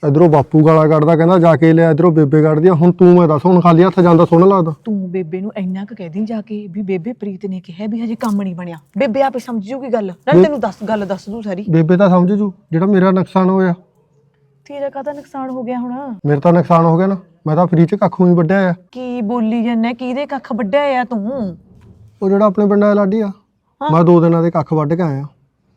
ਇਧਰੋਂ ਬਾਪੂ ਗਾਲਾਂ ਕੱਢਦਾ ਕਹਿੰਦਾ ਜਾ ਕੇ ਲਿਆ ਇਧਰੋਂ ਬੇਬੇ ਕੱਢਦੀ ਆ ਹੁਣ ਤੂੰ ਮੈਂ ਦੱਸ ਹੁਣ ਖਾਲੀ ਹੱਥ ਜਾਂਦਾ ਸੋਹਣਾ ਲੱਗਦਾ। ਤੂੰ ਬੇਬੇ ਨੂੰ ਇੰਨਾ ਕੁ ਕਹਿਦੀ ਜਾ ਕੇ ਵੀ ਬੇਬੇ ਪ੍ਰੀਤ ਨੇ ਕਿਹਾ ਵੀ ਹਜੇ ਕੰਮ ਨਹੀਂ ਬਣਿਆ। ਬੇਬੇ ਆਪੇ ਸਮਝ ਜੂਗੀ ਗੱਲ। ਨਾਲੇ ਤੈਨੂੰ ਦੱਸ ਗੱਲ ਦੱਸ ਦੂ ਸਾਰੀ। ਬੇਬੇ ਤਾਂ ਸਮਝ ਜੂ ਜਿਹੜਾ ਮੇਰਾ ਨੁਕਸਾਨ ਹੋਇਆ। ਤੇਰਾ ਕਾਹਦਾ ਨੁਕਸਾਨ ਹੋ ਗਿਆ ਹੁਣ? ਮੇਰਾ ਤਾਂ ਨੁਕਸਾਨ ਹੋ ਗਿਆ ਨਾ। ਮੈਂ ਤਾਂ ਫ੍ਰੀ ਚ ਕੱਖੋਂ ਹੀ ਵੱਢਿਆ ਆ। ਕੀ ਬੋਲੀ ਜਾਂਦਾ ਕਿਹਦੇ ਕੱਖ ਵੱਡਿਆ ਆ ਤੂੰ? ਉਹ ਜਿਹੜਾ ਆਪਣੇ ਪਿੰਡਾਂ ਦਾ ਲਾਡੀ ਆ ਮੈਂ ਦੋ ਦਿਨਾਂ ਦੇ ਕੱਖ ਵੱਢ ਕੇ ਆਇਆ।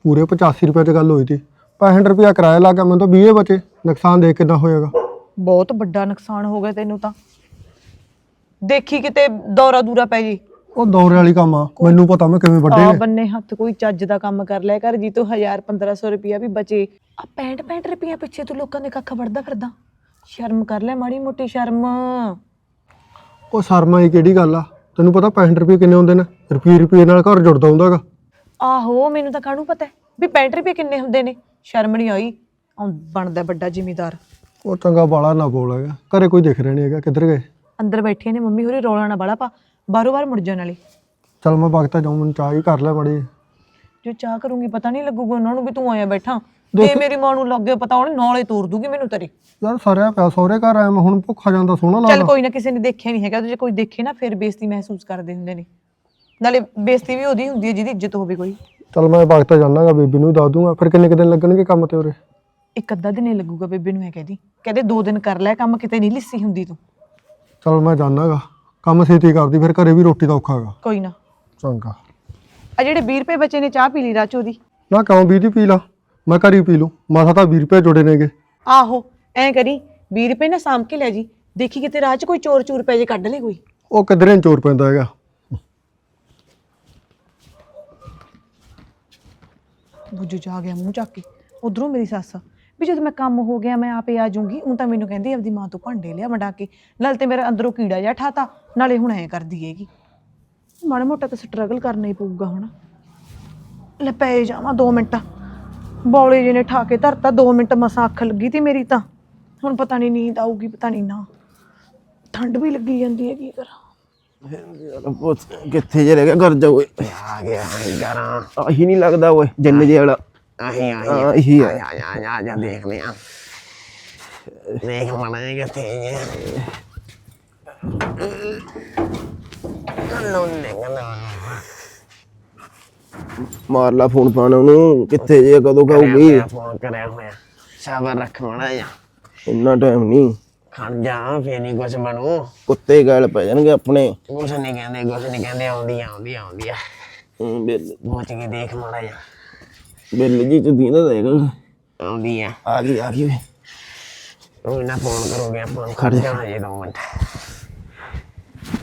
ਪੂਰੇ 85 ਰੁਪਏ ਤੇ ਗੱਲ ਹੋਈ ਸੀ 65 ਰੁਪਇਆ ਕਿਰਾਇਆ ਲੱਗਾ ਮੈਨੂੰ ਤਾਂ 20 ਬਚੇ। ਨੁਕਸਾਨ ਦੇਖ ਕਿੰਨਾ ਹੋਏਗਾ? ਬਹੁਤ ਵੱਡਾ ਨੁਕਸਾਨ ਹੋ ਗਿਆ ਤੈਨੂੰ ਤਾਂ। ਦੇਖੀ ਕਿਤੇ ਦੌਰਾ ਦੂਰਾ ਪੈ ਜੀ। ਉਹ ਦੌਰੇ ਵਾਲੀ ਕੰਮ ਆ। ਮੈਨੂੰ ਪਤਾ ਮੈਂ ਕਿਵੇਂ ਵੱਢੇ ਆ ਨੇ। ਬੰਨੇ ਹੱਥ ਕੋਈ ਚੱਜ ਦਾ ਕੰਮ ਕਰ ਲਿਆ ਕਰ ਜੀ ਤੂੰ 1000 1500 ਰੁਪਿਆ ਵੀ ਬਚੇ। ਆ 65 65 ਰੁਪਿਆ ਪਿੱਛੇ ਤੂੰ ਲੋਕਾਂ ਦੇ ਕੱਖ ਵੜਦਾ ਫਿਰਦਾ। ਸ਼ਰਮ ਕਰ ਲੈ ਮਾੜੀ ਮੋਟੀ ਸ਼ਰਮ। ਉਹ ਸ਼ਰਮਾ ਹੀ ਕਿਹੜੀ ਗੱਲ ਆ? ਤੈਨੂੰ ਪਤਾ 65 ਰੁਪਏ ਕਿੰਨੇ ਹੁੰਦੇ ਨੇ? ਰੁਪਏ ਰੁਪਏ ਨਾਲ ਘਰ ਜੁੜਦਾ ਹੁੰਦਾਗਾ ਆਹੋ ਮੈਨੂੰ ਤਾਂ ਕਾਹਨੂੰ ਪਤਾ? ਹੈ ਵੀ 65 ਰੁਪਏ ਕਿੰਨੇ ਹੁੰਦੇ ਨੇ? ਸ਼ਰਮ ਨਹੀਂ ਆਈ। ਆਉਂ ਬਣਦਾ ਵੱਡਾ ਜ਼ਿਮੀਦਾਰ। ਉਹ ਚੰਗਾ ਬਾਲਾ ਨਾ ਬੋਲ ਹੈਗਾ। ਘਰੇ ਕੋਈ ਦਿਖ ਰਿਹਾ ਨਹੀਂ ਹੈਗਾ। ਕਿੱਧਰ ਗਏ? ਅੰਦਰ ਬੈਠੀਆਂ ਨੇ ਮੰਮੀ ਹੋਰੀ ਰੌਲਾ ਨਾ ਬਾਲਾ ਪਾ। ਬਾਰੋ ਬਾਰ ਮੁੜ ਜਾਣ ਵਾਲੀ। ਚਲ ਮੈਂ ਵਕਤ ਜਾਉਂ ਮੈਨੂੰ ਚਾਹ ਹੀ ਕਰ ਲੈ ਮੜੀ ਜੋ ਚਾਹ ਕਰੂੰਗੀ ਪਤਾ ਨਹੀਂ ਲੱਗੂਗਾ ਉਹਨਾਂ ਨੂੰ ਵੀ ਤੂੰ ਆਇਆ ਬੈਠਾ। ਤੇ ਮੇਰੀ ਮਾਂ ਨੂੰ ਲੱਗੇ ਪਤਾ ਉਹਨੇ ਨਾਲੇ ਤੋੜ ਦੂਗੀ ਮੈਨੂੰ ਤੇਰੀ। ਯਾਰ ਸਰਿਆ ਪਿਆ ਸਹੁਰੇ ਘਰ ਆਇਆ ਮੈਂ ਹੁਣ ਭੁੱਖਾ ਜਾਂਦਾ ਸੋਹਣਾ ਚੱਲ ਲੱਗਦਾ ਕੋਈ ਨਾ ਕਿਸੇ ਨੇ ਦੇਖਿਆ ਨਹੀਂ ਹੈਗਾ ਤੇ ਜੇ ਕੋਈ ਦੇਖੇ ਨਾ ਫਿਰ ਬੇਇੱਜ਼ਤੀ ਮਹਿਸੂਸ ਕਰਦੇ ਹੁੰਦੇ ਨੇ। ਨਾਲੇ ਬੇਇੱਜ਼ਤੀ ਵੀ ਉਹਦੀ ਹੁੰਦੀ ਹੈ ਜਿਹਦੀ ਇੱਜ਼ਤ ਹੋਵੇ ਕੋਈ। ਚਲ ਮੈਂ ਵਕਤ ਜਾਣਾਗਾ ਬੇਬੀ ਨੂੰ ਦੱਸ ਦੂੰਗਾ। ਫਿਰ ਕਿੰਨੇ ਕੁ ਦਿਨ ਲੱਗਣਗੇ ਕੰਮ ਤੇ ਉਰੇ? ਇੱਕ ਅੱਧਾ ਦਿਨ ਹੀ ਲੱਗੂਗਾ ਬੇਬੇ ਨੂੰ ਐ ਕਹਦੀ ਕਹਿੰਦੇ ਦੋ ਦਿਨ ਕਰ ਲੈ ਕੰਮ ਕਿਤੇ ਨਹੀਂ ਲਿੱਸੀ ਹੁੰਦੀ ਤੂੰ। ਚਲ ਮੈਂ ਜਾਣਾਗਾ। ਕੰਮ ਛੇਤੀ ਕਰਦੀ ਫਿਰ ਘਰੇ ਵੀ ਰੋਟੀ ਦਾ ਔਖਾ ਹੈਗਾ ਕੋਈ ਨਾ। ਚੰਗਾ। ਆ ਜਿਹੜੇ 20 ਰੁਪਏ ਬੱਚੇ ਨੇ ਚਾਹ ਪੀ ਲਈ ਰਾਚੋ ਦੀ ਨਾ ਕਿਉਂ ਵੀਹ ਦੀ ਪੀ ਲਾ। ਮੈਂ ਘਰ ਪੀ ਲੂੰ। ਮਾਸਾ ਤਾਂ 20 ਰੁਪਏ ਜੁੜੇ ਨੇਗੇ। ਆਹੋ ਐ ਕਰੀ 20 ਰੁਪਏ ਨਾ ਸਾਂਭ ਕੇ ਲੈ ਜੀ। ਦੇਖੀ ਕਿਤੇ ਰਾਹ 'ਚ ਕੋਈ ਚੋਰ ਚੂਰ ਪੈ ਜੇ ਕੱਢ ਲੈ ਕੋਈ। ਉਹ ਕਿਧਰੇ ਚੋਰ ਪੈਂਦਾ ਹੈਗਾ? ਬੁੱਝੂ ਜਾ ਗਿਆ ਮੂੰਹ ਚੱਕ ਕੇ। ਉਧਰੋਂ ਮੇਰੀ ਸੱਸ। ਵੀ ਜਦ ਮੈਂ ਕੰਮ ਹੋ ਗਿਆ, ਮੈਂ ਆਪੇ ਆ ਜਾਊਂਗੀ। ਉਹ ਤਾਂ ਮੈਨੂੰ ਕਹਿੰਦੀ, ਆਪਦੀ ਮਾਂ ਤੋਂ ਭਾਂਡੇ ਲਿਆ ਵੰਡਾ ਕੇ। ਨਾਲ ਤੇ ਮੇਰੇ ਅੰਦਰੋਂ ਕੀੜਾ ਜਿਹਾ ਠਾਤਾ, ਨਾਲੇ ਹੁਣ ਐ ਕਰਦੀ ਹੈਗੀ। ਮਾੜਾ ਮੋਟਾ ਤਾਂ ਸਟਰਗਲ ਕਰਨਾ ਹੀ ਪਊਗਾ ਹੁਣ। ਲੈ ਪੈ ਜਾਵਾਂ 2 ਮਿੰਟ। ਬੌਲੇ ਜੀ ਨੇ ਠਾ ਕੇ ਧਰਤਾ 2 ਮਿੰਟ ਮਸਾਂ ਅੱਖ ਲੱਗੀ ਤੇ ਮੇਰੀ ਤਾਂ। ਹੁਣ ਪਤਾ ਨਹੀਂ ਨੀਂਦ ਆਊਗੀ, ਪਤਾ ਨਹੀਂ ਨਾ। ਠੰਡ ਵੀ ਲੱਗੀ ਜਾਂਦੀ ਹੈ ਕੀ ਕਰਾਂ ਕਿੱਥੇ ਜੇ ਰਹਿ ਗਿਆ, ਘਰ ਜਾ ਓਏ ਆ ਗਿਆ। ਗਾਰਾਂ ਆਹੀ ਨਹੀਂ ਲੱਗਦਾ ਓਏ, ਜੰਨ ਜੇ ਵਾਲਾ। ਆਹੀ ਆਹੀ ਆਹੀ ਆ ਆ ਆ ਆ ਜਾ ਦੇਖ ਲਿਆ ਦੇਖ ਮਣਾ ਕਿੱਥੇ ਹੈ ਮਾਰ ਲਾ ਫੋਨ ਪਾਣਾ ਉਹਨੂੰ ਕਿੱਥੇ ਜੇ ਕਦੋਂ ਖਾਊਗੀ ਫੋਨ ਕਰਿਆ ਹੋਇਆ ਸਬਰ ਰੱਖ ਮਣਾ ਜਾ ਇੰਨਾ ਟਾਈਮ ਨਹੀਂ ਖੜ ਜਾ ਫੇਰ ਨਹੀਂ ਕੁਛ ਬਣੂ ਕੁੱਤੇ ਗਾਲ ਪੈ ਜਾਣਗੇ ਆਪਣੇ ਕੁਛ ਨਹੀਂ ਕਹਿੰਦੇ ਕੁਛ ਨਹੀਂ ਕਹਿੰਦੇ ਆਉਂਦੀ ਆ, ਆਉਂਦੀ ਆ, ਆਉਂਦੀ ਆ ਹੂੰ ਬਿੱਲ ਪਹੁੰਚ ਕੇ ਦੇਖ ਮਾੜਾ ਜਾ ਬਿੱਲ ਜੀ ਚ ਦੀਨਾ ਦੇਗਾ ਆਉਂਦੀ ਆ। ਆ ਗਈ ਆ ਗਈ ਕੋਈ ਨਾ ਫੋਨ ਕਰੋਗੇ ਆਪਾਂ ਖੜ ਜਾਣਾ ਜੇ ਦੋ ਮਿੰਟ।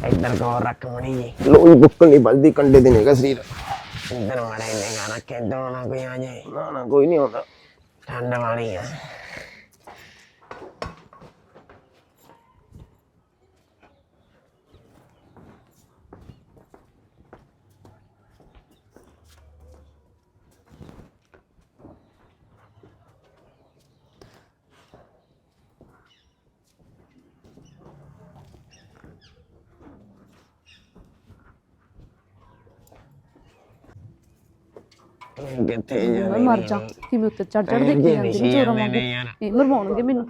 ਇੱਧਰ ਕੋ ਰੱਖ ਮਣੀ ਜੀ ਲੋਈ ਬੁੱਕਲ ਨਹੀਂ ਵੱਜਦੀ ਕੰਡੇ ਦੇ ਨੇਗਾ ਸਰੀਰ। ਇੱਧਰ ਮਾੜਾ ਇਹਨੇ ਗਾਣਾ ਕਿੱਧਰੋਂ ਨਾ ਕੋਈ ਆ ਜਾਏ ਨਾ ਨਾ ਕੋਈ ਨਹੀਂ ਆਉਂਦਾ। ਠੰਡ ਵਾਲੀ ਆ। ਕਿੱਥੇ ਮੈਂ ਜਾਵੇ ਮਰ ਜਾ ਕਿਵੇਂ ਉੱਤੇ ਚੜ ਚੜ ਦੇਖੀ ਜਾਂਦੇ ਨੇ ਚੋਰਾਂ ਵਾਂਗੂ। ਇਹ ਮਰਵਾਉਣਗੇ ਮੈਨੂੰ।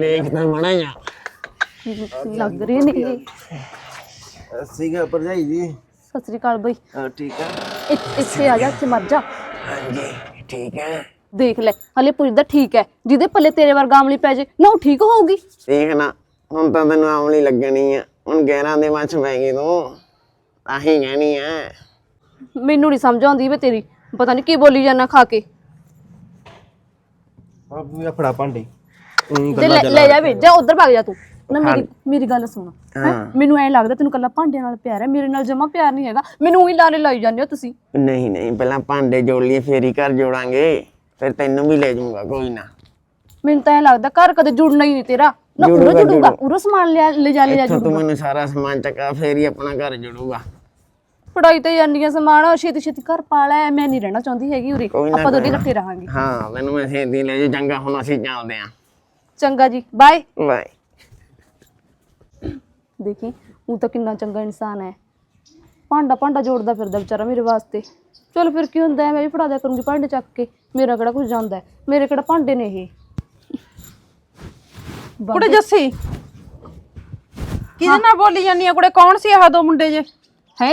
ਦੇਖ ਤਾਂ ਮਣਾ ਜਾ ਲੱਗ ਰਹੇ ਨੇ ਇਹ। ਸੀਗਾ ਭਰਜਾਈ ਜੀ। ਸਤਿ ਸ੍ਰੀ ਅਕਾਲ ਬਈ। ਹਾਂ ਠੀਕ ਆ? ਇੱਥੇ ਇੱਥੇ ਆ ਜਾ ਇੱਥੇ ਮਰ ਜਾ। ਹਾਂਜੀ ਠੀਕ ਹੈ। ਦੇਖ ਲੈ ਹਲੇ ਪੁੱਛਦਾ ਠੀਕ ਹੈ। ਜਿਹਦੇ ਪੱਲੇ ਤੇਰੇ ਵਰਗਾ ਆਮਲੀ ਪੈ ਜੇ ਨਾ ਉਹ ਠੀਕ ਹੋਊਗੀ। ਦੇਖ ਨਾ ਹੁਣ ਤਾਂ ਤੈਨੂੰ ਆਮਲੀ ਲੱਗਣੀ ਆ। ਹੁਣ ਗਹਿਰਾਂ ਦੇ ਵਿੱਚ ਪੈ ਗਈ ਤੂੰ। ਤਾਂ ਹੀ ਕਹਿਣੀ ਆ। ਮੈਨੂੰ ਨਹੀਂ ਸਮਝ ਆਉਂਦੀ ਵੇ ਤੇਰੀ। ਪਤਾ ਨਹੀਂ ਕੀ ਬੋਲੀ ਜਾਣਾ ਖਾ ਕੇ। ਬਾਬੂ ਆ ਫੜਾ ਭਾਂਡੇ। ਤੇ ਲੈ ਲੈ ਜਾ ਵੇ ਜਾ ਉਧਰ ਭੱਗ ਜਾ ਤੂੰ। ਨਾ ਮੇਰੀ ਮੇਰੀ ਗੱਲ ਸੁਣ ਹੈਂ? ਮੈਨੂੰ ਐ ਲੱਗਦਾ ਤੈਨੂੰ ਕੱਲਾ ਭਾਂਡਿਆਂ ਨਾਲ ਪਿਆਰ ਹੈ ਮੇਰੇ ਨਾਲ ਜਮਾ ਪਿਆਰ ਨਹੀਂ ਹੈਗਾ। ਮੈਨੂੰ ਉਹੀ ਲਾਰੇ ਲਾਈ ਜਾਂਦੇ ਹੋ ਤੁਸੀਂ। ਨਹੀਂ ਨਹੀਂ ਪਹਿਲਾਂ ਭਾਂਡੇ ਜੋੜ ਲਈਏ ਫੇਰ ਹੀ ਘਰ ਜੋੜਾਂਗੇ। ਫਿਰ ਤੈਨੂੰ ਵੀ ਲੈ ਜਾਊਂਗਾ ਕੋਈ ਨਾ। ਮੈਨੂੰ ਤਾਂ ਐ ਲੱਗਦਾ ਘਰ ਕਦੇ ਜੁੜਨਾ ਹੀ ਨਹੀਂ ਤੇਰਾ। ਨਾ ਉਰੋ ਜੁੜੂਗਾ, ਜੁੜੂਗਾ ਜੁੜੂਗਾ। ਉਰੋ ਸਮਾਨ ਲਿਆ ਲੈ ਜਾ ਲੈ ਜਾ ਇੱਥੋਂ ਤੂੰ ਮੈਨੂੰ ਸਾਰਾ ਸਮਾਨ ਚੱਕਾ ਫੇਰ ਹੀ ਆਪਣਾ ਘਰ ਜੋੜੂਗਾ। ਪੜਾਈ ਤੇ ਜਾਂਦੀਆਂ ਸਮਾਨ ਛੇਤੀ ਛੇਤੀ ਘਰ ਪਾ ਲੈ ਮੈਂ ਨਹੀਂ ਰਹਿਣਾ ਚਾਹੁੰਦੀ ਹੈਗੀ ਉਰੇ। ਕੋਈ ਨਾ, ਆਪਾਂ ਦੋਨੇ ਕੋਈ ਨਾ। ਇਕੱਠੇ ਰਹਾਂਗੇ। ਹਾਂ ਮੈਨੂੰ ਮੈਂ ਸੇਦੀ ਲੈ ਜਾ ਚੰਗਾ ਹੁਣ ਅਸੀਂ ਚੱਲਦੇ ਆਂ ਚੰਗਾ ਜੀ ਬਾਏ ਬਾਏ ਦੇਖੀ ਉਹ ਤਾਂ ਕਿੰਨਾ ਚੰਗਾ ਇਨਸਾਨ ਹੈ। ਭਾਂਡਾ ਭਾਂਡਾ ਜੋੜਦਾ ਫਿਰਦਾ ਵਿਚਾਰਾ ਮੇਰੇ ਵਾਸਤੇ। ਚਲ ਫਿਰ ਕੀ ਹੁੰਦਾ ਹੈ ਮੈਂ ਵੀ ਫੜਾ ਦਿਆ ਕਰੂੰਗੀ ਭਾਂਡੇ ਚੱਕ ਕੇ। ਮੇਰਾ ਕਿਹੜਾ ਕੁਝ ਜਾਂਦਾ ਹੈ? ਮੇਰੇ ਕਿਹੜਾ ਭਾਂਡੇ ਨੇ ਇਹ? ਕੁੜੇ ਜੱਸੀ ਕਿਹਦੇ ਨਾਲ ਬੋਲੀ ਜਾਂਦੀ ਆ ਕੁੜੇ? ਕੌਣ ਸੀ ਆਹ ਦੋ ਮੁੰਡੇ ਜੇ? ਹੈ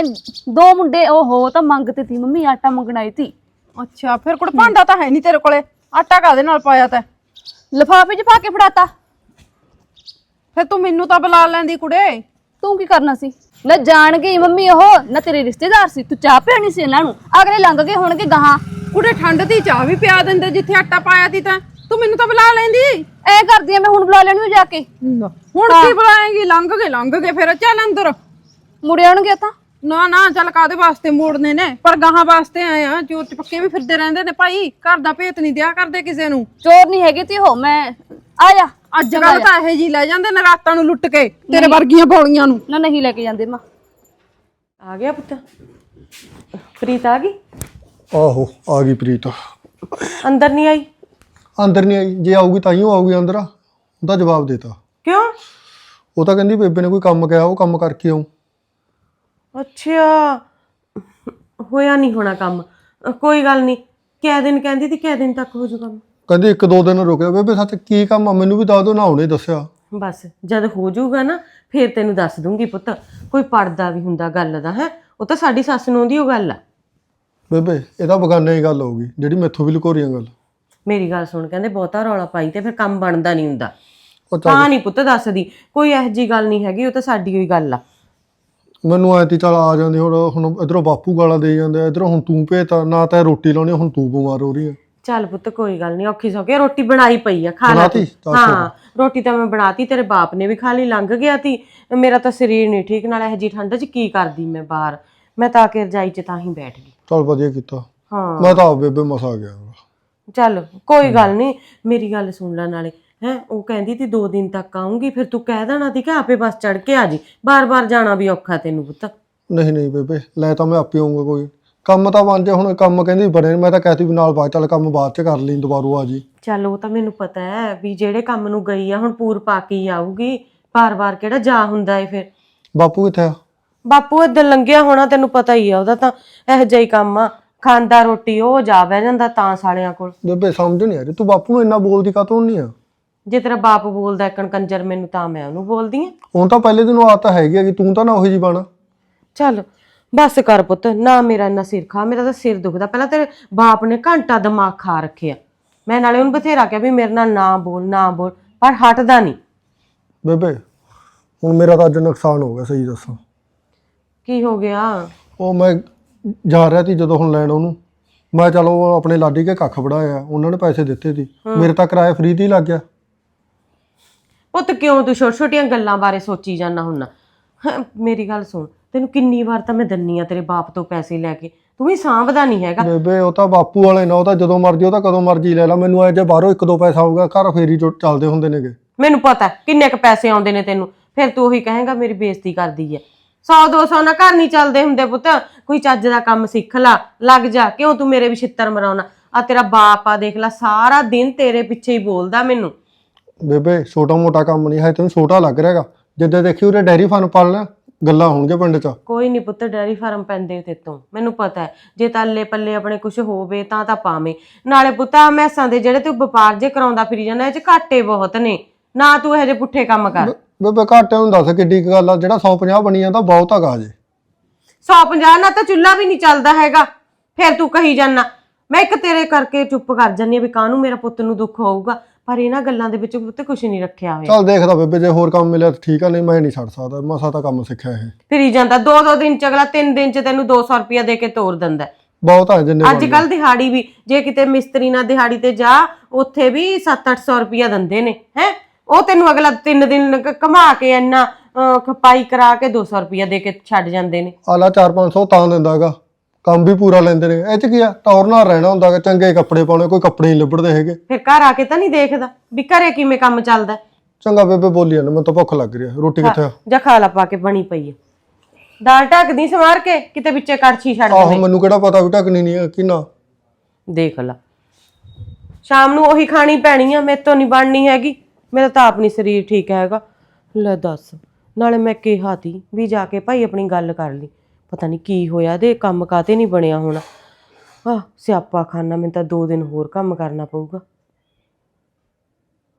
ਦੋ ਮੁੰਡੇ ਓਹੋ ਤਾਂ ਮੰਗਤੇ ਤੀ ਮੰਮੀ ਆਟਾ ਮੰਗਣ ਆਈ ਤੀ। ਅੱਛਾ ਫਿਰ ਕੁੜੇ ਭਾਂਡਾ ਤਾਂ ਹੈ ਨਹੀਂ ਤੇਰੇ ਕੋਲੇ। ਆਟਾ ਕਾਦੇ ਨਾਲ ਪਾਇਆ ਤੈਂ? ਲਿਫਾਫੇ 'ਚ ਪਾ ਕੇ ਫੜਾਤਾ। ਫਿਰ ਤੂੰ ਮੈਨੂੰ ਤਾਂ ਬੁਲਾ ਲੈਂਦੀ ਕੁੜੇ। ਤੂੰ ਕੀ ਕਰਨਾ ਸੀ? ਨਾ ਜਾਣ ਗਈ ਮੰਮੀ ਉਹ ਨਾ ਤੇਰੇ ਰਿਸ਼ਤੇਦਾਰ ਸੀ। ਤੂੰ ਚਾਹ ਪਿਆਣੀ ਸੀ ਇਹਨਾਂ ਨੂੰ। ਅਗਲੇ ਲੰਘ ਗਏ ਹੋਣਗੇ ਗਾਹਾਂ। ਕੁੜੇ ਠੰਡ ਦੀ ਚਾਹ ਵੀ ਪਿਆ ਦਿੰਦੇ ਜਿੱਥੇ ਆਟਾ ਪਾਇਆ ਸੀ ਤਾਂ। ਤੂੰ ਮੈਨੂੰ ਤਾਂ ਬੁਲਾ ਲੈਂਦੀ। ਐ ਕਰਦੀ ਆ ਮੈਂ ਹੁਣ ਬੁਲਾ ਲੈਣੀ ਜਾ ਕੇ। ਹੁਣ ਕੀ ਬੁਲਾਏਂਗੀ? ਲੰਘ ਗਏ ਲੰਘ ਗਏ ਫਿਰ ਚੱਲ ਅੰਦਰ। ਮੁੜ ਆਉਣਗੇ ਤਾਂ। ਨਾ ਨਾ ਚੱਲ ਕਾਦੇ ਵਾਸਤੇ ਮੋੜਨੇ ਨੇ? ਪਰ ਗਾਹਾਂ ਵਾਸਤੇ ਆਏ ਆ ਚੋਰ ਚਪੱਕੇ ਵੀ ਫਿਰਦੇ ਰਹਿੰਦੇ ਨੇ ਭਾਈ। ਘਰ ਦਾ ਭੇਤ ਨਹੀਂ ਦਿਆ ਕਰਦੇ ਕਿਸੇ ਨੂੰ। ਚੋਰ ਨਹੀਂ ਹੈਗੇ ਤੀ ਹੋ ਮੈਂ ਆ ਜਾ। ਅੱਜ ਕੱਲ ਤਾਂ ਇਹੋ ਜੀ ਲੈ ਜਾਂਦੇ ਨੇ ਰਾਤਾਂ ਨੂੰ ਲੁੱਟ ਕੇ ਤੇਰੇ ਵਰਗੀਆਂ ਬੋਲੀਆਂ ਨੂੰ। ਨਾ ਨਹੀਂ ਲੈ ਕੇ ਜਾਂਦੇ ਮਾਂ। ਆ ਗਿਆ ਪੁੱਤ। ਪ੍ਰੀਤ ਆ ਗਈ? ਆਹੋ ਆ ਗਈ ਪ੍ਰੀਤ। ਅੰਦਰ ਨਹੀਂ ਆਈ? ਅੰਦਰ ਨਹੀਂ ਆਈ। ਜੇ ਆਊਗੀ ਤਾਂ ਹੀ ਉਹ ਆਊਗੀ ਅੰਦਰ। ਉਹਦਾ ਜਵਾਬ ਦੇਤਾ। ਕਿਉਂ? ਉਹ ਤਾਂ ਕਹਿੰਦੀ ਬੇਬੇ ਨੇ ਕੋਈ ਕੰਮ ਕਿਹਾ ਉਹ ਕੰਮ ਕਰਕੇ ਆਉਂ ਅੱਛਾ। ਹੋਇਆ ਨਹੀਂ ਹੋਣਾ ਕੰਮ। ਕੋਈ ਗੱਲ ਨਹੀਂ। ਕਿਹ ਦਿਨ ਕਹਿੰਦੀ ਤੇ ਕਿਹ ਦਿਨ ਤੱਕ ਹੋ ਜੂ ਕੰਮ। ਕਹਿੰਦੀ ਇੱਕ ਦੋ ਦਿਨ ਰੁਕਿਆ ਬੇਬੇ ਸੱਚ ਕੀ ਕੰਮ ਆ? ਮੈਨੂੰ ਵੀ ਦੱਸ ਦੋ ਨਾ ਉਹਨੇ ਦੱਸਿਆ। ਬਸ ਜਦ ਹੋ ਜਾਊਗਾ ਨਾ ਫੇਰ ਤੈਨੂੰ ਦੱਸ ਦੂੰਗੀ ਪੁੱਤ। ਕੋਈ ਪੜਦਾ ਵੀ ਹੁੰਦਾ ਗੱਲ ਦਾ ਹੈ? ਉਹ ਤਾਂ ਸਾਡੀ ਸੱਸ ਨੂੰ ਦੀ ਉਹ ਗੱਲ ਆ। ਬੇਬੇ ਇਹਦਾ ਬਗਾਨੇ ਹੀ ਗੱਲ ਹੋਊਗੀ ਜਿਹੜੀ ਮੈਥੋਂ ਵੀ ਲੁਕੋਰੀਆਂ ਗੱਲ। ਮੇਰੀ ਗੱਲ ਸੁਣ ਕਹਿੰਦੇ ਬਹੁਤਾ ਰੌਲਾ ਪਾਈ ਤੇ ਫਿਰ ਕੰਮ ਬਣਦਾ ਨਹੀਂ ਹੁੰਦਾ। ਉਹ ਤਾਂ ਨਹੀਂ ਪੁੱਤ ਦੱਸਦੀ। ਕੋਈ ਇਹੋ ਜੀ ਗੱਲ ਨਹੀਂ ਹੈਗੀ ਉਹ ਤਾਂ ਸਾਡੀ ਹੋਈ ਗੱਲ ਆ। ਮੈਨੂੰ ਐ ਤੀ ਚੱਲ ਆ ਜਾਂਦੇ ਹੁਣ ਹੁਣ ਇਧਰੋਂ ਬਾਪੂ ਗਾਲਾਂ ਦੇ ਜਾਂਦੇ ਇਧਰੋਂ ਹੁਣ ਤੂੰ ਭੇਤਾ ਨਾ ਤਾਂ ਰੋਟੀ ਲਾਉਣੀ ਹੁਣ ਤੂੰ ਬਿਮਾਰ ਹੋ ਰਹੀ ਹੈ ਚੱਲ ਪੁੱਤ ਕੋਈ ਗੱਲ ਨਹੀਂ ਔਖੀ ਸੌਖੀ ਰੋਟੀ ਬਣਾਈ ਪਈ ਆ ਖਾ ਲੈ ਬਣਾਤੀ? ਤੂੰ। ਚੱਲ ਹਾਂ ਰੋਟੀ ਤਾਂ ਮੈਂ ਬਣਾਤੀ ਤੇਰੇ ਬਾਪ ਨੇ ਵੀ ਖਾ ਲਈ ਲੰਘ ਗਿਆ ਤੀ। ਮੇਰਾ ਤਾਂ ਸਰੀਰ ਨਹੀਂ ਠੀਕ ਨਾਲ ਇਹ ਜੀ ਠੰਡ 'ਚ ਕੀ ਕਰਦੀ ਮੈਂ ਬਾਹਰ? ਮੈਂ ਤਾਂ ਕਿ ਰਜਾਈ 'ਚ ਤਾਂ ਹੀ ਬੈਠ ਗਈ। ਚੱਲ ਵਧੀਆ ਕੀਤਾ। ਹਾਂ। ਮੈਂ ਤਾਂ ਆਪ ਬੇਬੇ ਮਸਾ ਗਿਆ। ਚੱਲ ਕੋਈ ਗੱਲ ਨਹੀਂ ਮੇਰੀ ਗੱਲ ਸੁਣ ਲੈ ਨਾਲੇ। ਹੈ ਉਹ ਕਹਿੰਦੀ ਤੀ ਦੋ ਦਿਨ ਤੱਕ ਆਉਂਗੀ ਫਿਰ ਤੂੰ ਕਹਿ ਦੇਣਾ ਤੀ ਕਿ ਆਪੇ ਬਸ ਚੜ ਕੇ ਆ ਜੀ। ਬਾਰ-ਬਾਰ ਜਾਣਾ ਵੀ ਔਖਾ ਤੈਨੂੰ ਪੁੱਤ। ਨਹੀਂ ਨਹੀਂ ਬੇਬੇ ਲੈ ਤਾਂ ਮੈਂ ਆਪੇ ਆਉਂਗਾ ਕੋਈ। ਕੰਮ ਤਾਂ ਬਣ ਜਾ ਹੁਣ ਕੰਮ ਕਹਿੰਦੀ ਬਣੇ ਨੀ, ਮੈਂ ਤਾਂ ਕਹਿਤੀ ਵੀ ਨਾਲ ਬਾਅਦ ਚੱਲ ਕੰਮ ਬਾਅਦ ਚ ਕਰ ਲਈ ਦੁਬਾਰੂ ਆ ਜੀ। ਚੱਲ ਉਹ ਤਾਂ ਮੈਨੂੰ ਪਤਾ ਹੈ ਵੀ ਜਿਹੜੇ ਕੰਮ ਨੂੰ ਗਈ ਆ ਹੁਣ ਪੂਰ ਪਾ ਕੇ ਹੀ ਆਊਗੀ। ਬਾਰ-ਬਾਰ ਕਿਹੜਾ ਜਾ ਹੁੰਦਾ ਏ ਫਿਰ। ਬਾਪੂ ਕਿੱਥੇ ਆ? ਬਾਪੂ ਇੱਧਰ ਲੰਘਿਆ ਹੋਣਾ ਤੈਨੂੰ ਪਤਾ ਹੀ ਆ ਉਹਦਾ ਤਾਂ ਇਹੋ ਜਿਹਾ ਹੀ ਕੰਮ ਆ। ਖਾਂਦਾ ਰੋਟੀ ਉਹ ਜਾ ਬਹਿ ਜਾਂਦਾ ਤਾਂ ਸਾਲਿਆਂ ਕੋਲ। ਬੇਬੇ ਸਮਝ ਨਹੀਂ ਆ ਰਹੀ ਤੂੰ ਬਾਪੂ ਨੂੰ ਇੰਨਾ ਬੋਲਦੀ ਕਾਤੋਂ ਨਹੀਂ ਆ? ਜੇ ਤੇਰਾ ਬਾਪ ਬੋਲਦਾ ਇੱਕਣ ਕੰਜਰ ਮੈਨੂੰ ਤਾਂ ਮੈਂ ਉਹਨੂੰ ਬੋਲਦੀ ਆ ਹੁਣ ਤਾਂ ਪਹਿਲੇ ਦਿਨੋਂ ਆਦਤ ਹੈਗੀ ਆ ਕਿ ਤੂੰ ਤਾਂ ਨਾ ਉਹੀ ਜੀ ਬਣ। ਚੱਲ ਬਸ ਕਰ ਪੁੱਤ ਨਾ ਮੇਰਾ ਇੰਨਾ ਸਿਰ ਖਾ ਮੇਰਾ ਤਾਂ ਸਿਰ ਦੁਖਦਾ। ਪਹਿਲਾਂ ਤੇਰੇ ਬਾਪ ਨੇ ਘੰਟਾ ਦਿਮਾਗ ਖਾ ਰੱਖਿਆ। ਮੈਂ ਨਾਲੇ ਉਹਨੂੰ ਬਥੇਰਾ ਕਿਹਾ ਵੀ ਮੇਰੇ ਨਾਲ ਨਾ ਬੋਲ ਨਾ ਬੋਲ ਪਰ ਹਟਦਾ ਨਹੀਂ। ਬੇਬੇ ਹੁਣ ਮੇਰਾ ਤਾਂ ਅੱਜ ਨੁਕਸਾਨ ਹੋ ਗਿਆ ਸਹੀ ਦੱਸਾਂ। ਕੀ ਹੋ ਗਿਆ? ਉਹ ਮੈਂ ਜਾ ਰਿਹਾ ਸੀ ਜਦੋਂ ਹੁਣ ਲੈਣ ਉਹਨੂੰ। ਮੈਂ ਚਲੋ ਉਹ ਆਪਣੇ ਲਾਡੀ ਕੇ ਕੱਖ ਵੜਾਇਆ ਉਹਨਾਂ ਨੇ ਪੈਸੇ ਦਿੱਤੇ ਸੀ। ਮੇਰੇ ਤਾਂ ਕਿਰਾਇਆ ਫ੍ਰੀ ਦੀ ਲੱਗ ਗਿਆ। ਪੁੱਤ ਕਿਉਂ ਤੂੰ ਛੋਟੀ ਛੋਟੀਆਂ ਗੱਲਾਂ ਬਾਰੇ ਸੋਚੀ ਜਾਂਦਾ ਹੁੰਨਾ? ਹਾਂ, ਮੇਰੀ ਗੱਲ ਸੁਣ ਤੈਨੂੰ ਕਿੰਨੀ ਵਾਰ ਤਾਂ ਮੈਂ ਦੰਨੀ ਆ ਤੇਰੇ ਬਾਪ ਤੋਂ ਪੈਸੇ ਲੈ ਕੇ। ਤੂੰ ਵੀ ਸਾਂਭਦਾ ਨਹੀਂ ਹੈਗਾ। ਬੇਬੇ ਉਹ ਤਾਂ ਬਾਪੂ ਵਾਲੇ ਨਾ ਉਹ ਤਾਂ ਜਦੋਂ ਮਰਜ਼ੀ ਉਹ ਤਾਂ ਕਦੋਂ ਮਰਜ਼ੀ ਲੈ ਲਾ। ਮੈਨੂੰ ਐ ਜੇ ਬਾਹਰੋਂ ਇੱਕ ਦੋ ਪੈਸਾ ਆਊਗਾ ਘਰ ਫੇਰੀ ਜੋ ਚੱਲਦੇ ਹੁੰਦੇ ਨੇਗੇ। ਮੈਨੂੰ ਪਤਾ ਹੈ ਕਿੰਨੇ ਕ ਪੈਸੇ ਆਉਂਦੇ ਨੇ ਤੈਨੂੰ। ਫਿਰ ਤੂੰ ਉਹੀ ਕਹੇਗਾ ਮੇਰੀ ਬੇਇੱਜ਼ਤੀ ਕਰਦੀ ਹੈ 100 200 ਨਾ ਘਰ ਨਹੀਂ ਚੱਲਦੇ ਹੁੰਦੇ ਪੁੱਤ। ਕੋਈ ਚੱਜ ਦਾ ਕੰਮ ਸਿੱਖ ਲਾ ਲੱਗ ਜਾ। ਕਿਉਂ ਤੂੰ ਮੇਰੇ ਵੀ ਛਿੱਤਰ ਮਰਾਉਣਾ? ਆ ਤੇਰਾ ਬਾਪ ਆ ਦੇਖ ਲੈ ਸਾਰਾ ਦਿਨ ਤੇਰੇ ਪਿੱਛੇ ਹੀ ਬੋਲਦਾ ਮੈਨੂੰ। ਬੇਬੇ ਛੋਟਾ ਮੋਟਾ ਕੰਮ ਨਹੀਂ ਹੈ ਤੈਨੂੰ ਛੋਟਾ ਲੱਗ ਰਿਹਾਗਾ ਜਿੱਦੇ ਦੇਖੀ ਉਰੇ ਡੈਰੀ ਫਾਰਮ ਪਾ ਲੈ ਗੱਲਾਂ ਹੋਣਗੀਆਂ ਪਿੰਡ 'ਚ। ਕੋਈ ਨਹੀਂ ਪੁੱਤ ਡੈਰੀ ਫਾਰਮ ਪੈਂਦੇ ਤੇ ਤੋਂ ਮੈਨੂੰ ਪਤਾ ਹੈ। ਜੇ ਤਾਲੇ ਪੱਲੇ ਆਪਣੇ ਕੁਝ ਹੋਵੇ ਤਾਂ ਤਾਂ ਪਾਵੇਂ। ਨਾਲੇ ਪੁੱਤਾ ਮੈਸਾਂ ਦੇ ਜਿਹੜੇ ਤੂੰ ਵਪਾਰ ਜੇ ਕਰਾਉਂਦਾ ਫਿਰੀ ਜਾਂਦਾ ਇਹ ਚ ਘਾਟੇ ਬਹੁਤ ਨੇ। ਨਾ ਤੂੰ ਇਹੋ ਜਿਹੇ ਪੁੱਠੇ ਕੰਮ ਕਰ। ਬੇਬੇ ਘਾਟੇ ਨੂੰ ਦੱਸ ਕਿੱਡੀ ਕੁ ਗੱਲ ਆ ਜਿਹੜਾ 150 ਬਣੀ ਜਾਂਦਾ ਬਹੁਤ ਹੈਗਾ ਜੇ। 150 ਨਾਲ ਤਾਂ ਚੁੱਲ੍ਹਾ ਵੀ ਨਹੀਂ ਚੱਲਦਾ ਹੈਗਾ। ਫਿਰ ਤੂੰ ਕਹੀ ਜਾਨਾ ਮੈਂ ਇੱਕ ਤੇਰੇ ਕਰਕੇ ਚੁੱਪ ਕਰ ਜਾਂਦੀ ਆ ਵੀ ਕਾਹਨੂੰ ਮੇਰਾ ਪੁੱਤ ਨੂੰ ਦੁੱਖ ਹੋਊਗਾ। ਪਰ ਇਹਨਾਂ ਗੱਲਾਂ ਦੇ ਵਿੱਚ ਪੁੱਤ ਕੁਝ ਨਹੀਂ ਰੱਖਿਆ ਹੋਇਆ। ਚੱਲ ਦੇਖਦਾ ਬੇਬੇ ਜੇ ਹੋਰ ਕੰਮ ਮਿਲਿਆ ਤਾਂ ਠੀਕ ਆ ਨਹੀਂ ਮੈਂ ਨਹੀਂ ਛੱਡ ਸਕਦਾ। ਮਸਾ ਤਾਂ ਕੰਮ ਸਿੱਖਿਆ ਇਹ। ਫਿਰੀ ਜਾਂਦਾ ਦੋ ਦੋ ਦਿਨ ਚ ਅਗਲਾ ਤਿੰਨ ਦਿਨ ਚ ਤੈਨੂੰ 200 ਰੁਪਇਆ ਦੇ ਕੇ ਤੋਰ ਦਿੰਦਾ ਹੈ। ਬਹੁਤ ਆ ਜਿੰਨੇ ਅੱਜ ਕੱਲ ਦਿਹਾੜੀ ਵੀ ਜੇ ਕਿਤੇ ਮਿਸਤਰੀ ਨਾਲ ਦਿਹਾੜੀ ਤੇ ਜਾ ਉੱਥੇ ਵੀ 7-800 ਰੁਪਇਆ ਦਿੰਦੇ ਨੇ ਹੈ? ਉਹ ਤੈਨੂੰ ਅਗਲਾ ਤਿੰਨ ਦਿਨ ਕ- ਕਮਾ ਕੇ ਇੰਨਾ ਅਹ, ਖਪਾਈ ਕਰਾ ਕੇ 200 ਰੁਪਇਆ ਦੇ ਕੇ ਛੱਡ ਜਾਂਦੇ ਨੇ। ਆਲਾ 4-500 ਤਾਂ ਦਿੰਦਾਗਾ ਕੰਮ ਵੀ ਪੂਰਾ ਲੈਂਦੇ ਨੇ। ਇਹ ਚ ਕੀ ਆ? ਟੌਰ ਨਾਲ ਰਹਿਣਾ ਹੁੰਦਾਗਾ ਚੰਗੇ ਕੱਪੜੇ ਪਾਉਣੇ ਕੋਈ ਕੱਪੜੇ ਨਹੀਂ ਲੱਭੜਦੇ ਹੈਗੇ। ਫਿਰ ਘਰ ਆ ਕੇ ਤਾਂ ਨਹੀਂ ਦੇਖਦਾ ਵੀ ਘਰੇ ਕਿਵੇਂ ਕੰਮ ਚੱਲਦਾ। ਚੰਗਾ ਬੇਬੇ ਬੋਲੀ ਜਾਂਦਾ ਮੈਨੂੰ ਤਾਂ ਭੁੱਖ ਲੱਗ ਰਹੀ ਹੈ ਰੋਟੀ ਕਿੱਥੇ ਆ? ਜਾਂ ਖਾ ਲਾ ਪਾ ਕੇ ਬਣੀ ਪਈ ਹੈ ਦਾਲ ਢੱਕਦੀ ਸਮਾਰ ਕੇ ਕਿਤੇ ਵਿੱਚੇ ਕੜਛੀ ਛੱਡ ਆਹੋ ਦੇਵੇਂ। ਮੈਨੂੰ ਕਿਹੜਾ ਪਤਾ ਵੀ ਢੱਕਣੀ ਨਹੀਂ ਹੈ ਕਿੰਨਾ ਦੇਖ ਲਾ। ਸ਼ਾਮ ਨੂੰ ਉਹੀ ਖਾਣੀ ਪੈਣੀ ਆ ਮੇਰੇ ਤੋਂ ਨਹੀਂ ਬਣਨੀ ਹੈਗੀ। ਮੇਰਾ ਤਾਂ ਆਪਣੀ ਸਰੀਰ ਠੀਕ ਹੈਗਾ। ਲੈ ਦੱਸ ਨਾਲੇ ਮੈਂ ਕਿਹਾ ਤੀ ਵੀ ਜਾ ਕੇ ਭਾਈ ਆਪਣੀ ਗੱਲ ਕਰ ਲਈ। ਪਤਾ ਨਹੀਂ ਕੀ ਹੋਇਆ ਦੇ ਕੰਮ ਕਾਤੇ ਨਹੀਂ ਬਣਿਆ ਹੋਣਾ? ਆਹ, ਸਿਆਪਾ ਖਾਨਾ, ਮੈਨੂੰ ਤਾਂ ਦੋ ਦਿਨ ਹੋਰ ਕੰਮ ਕਰਨਾ ਪਊਗਾ।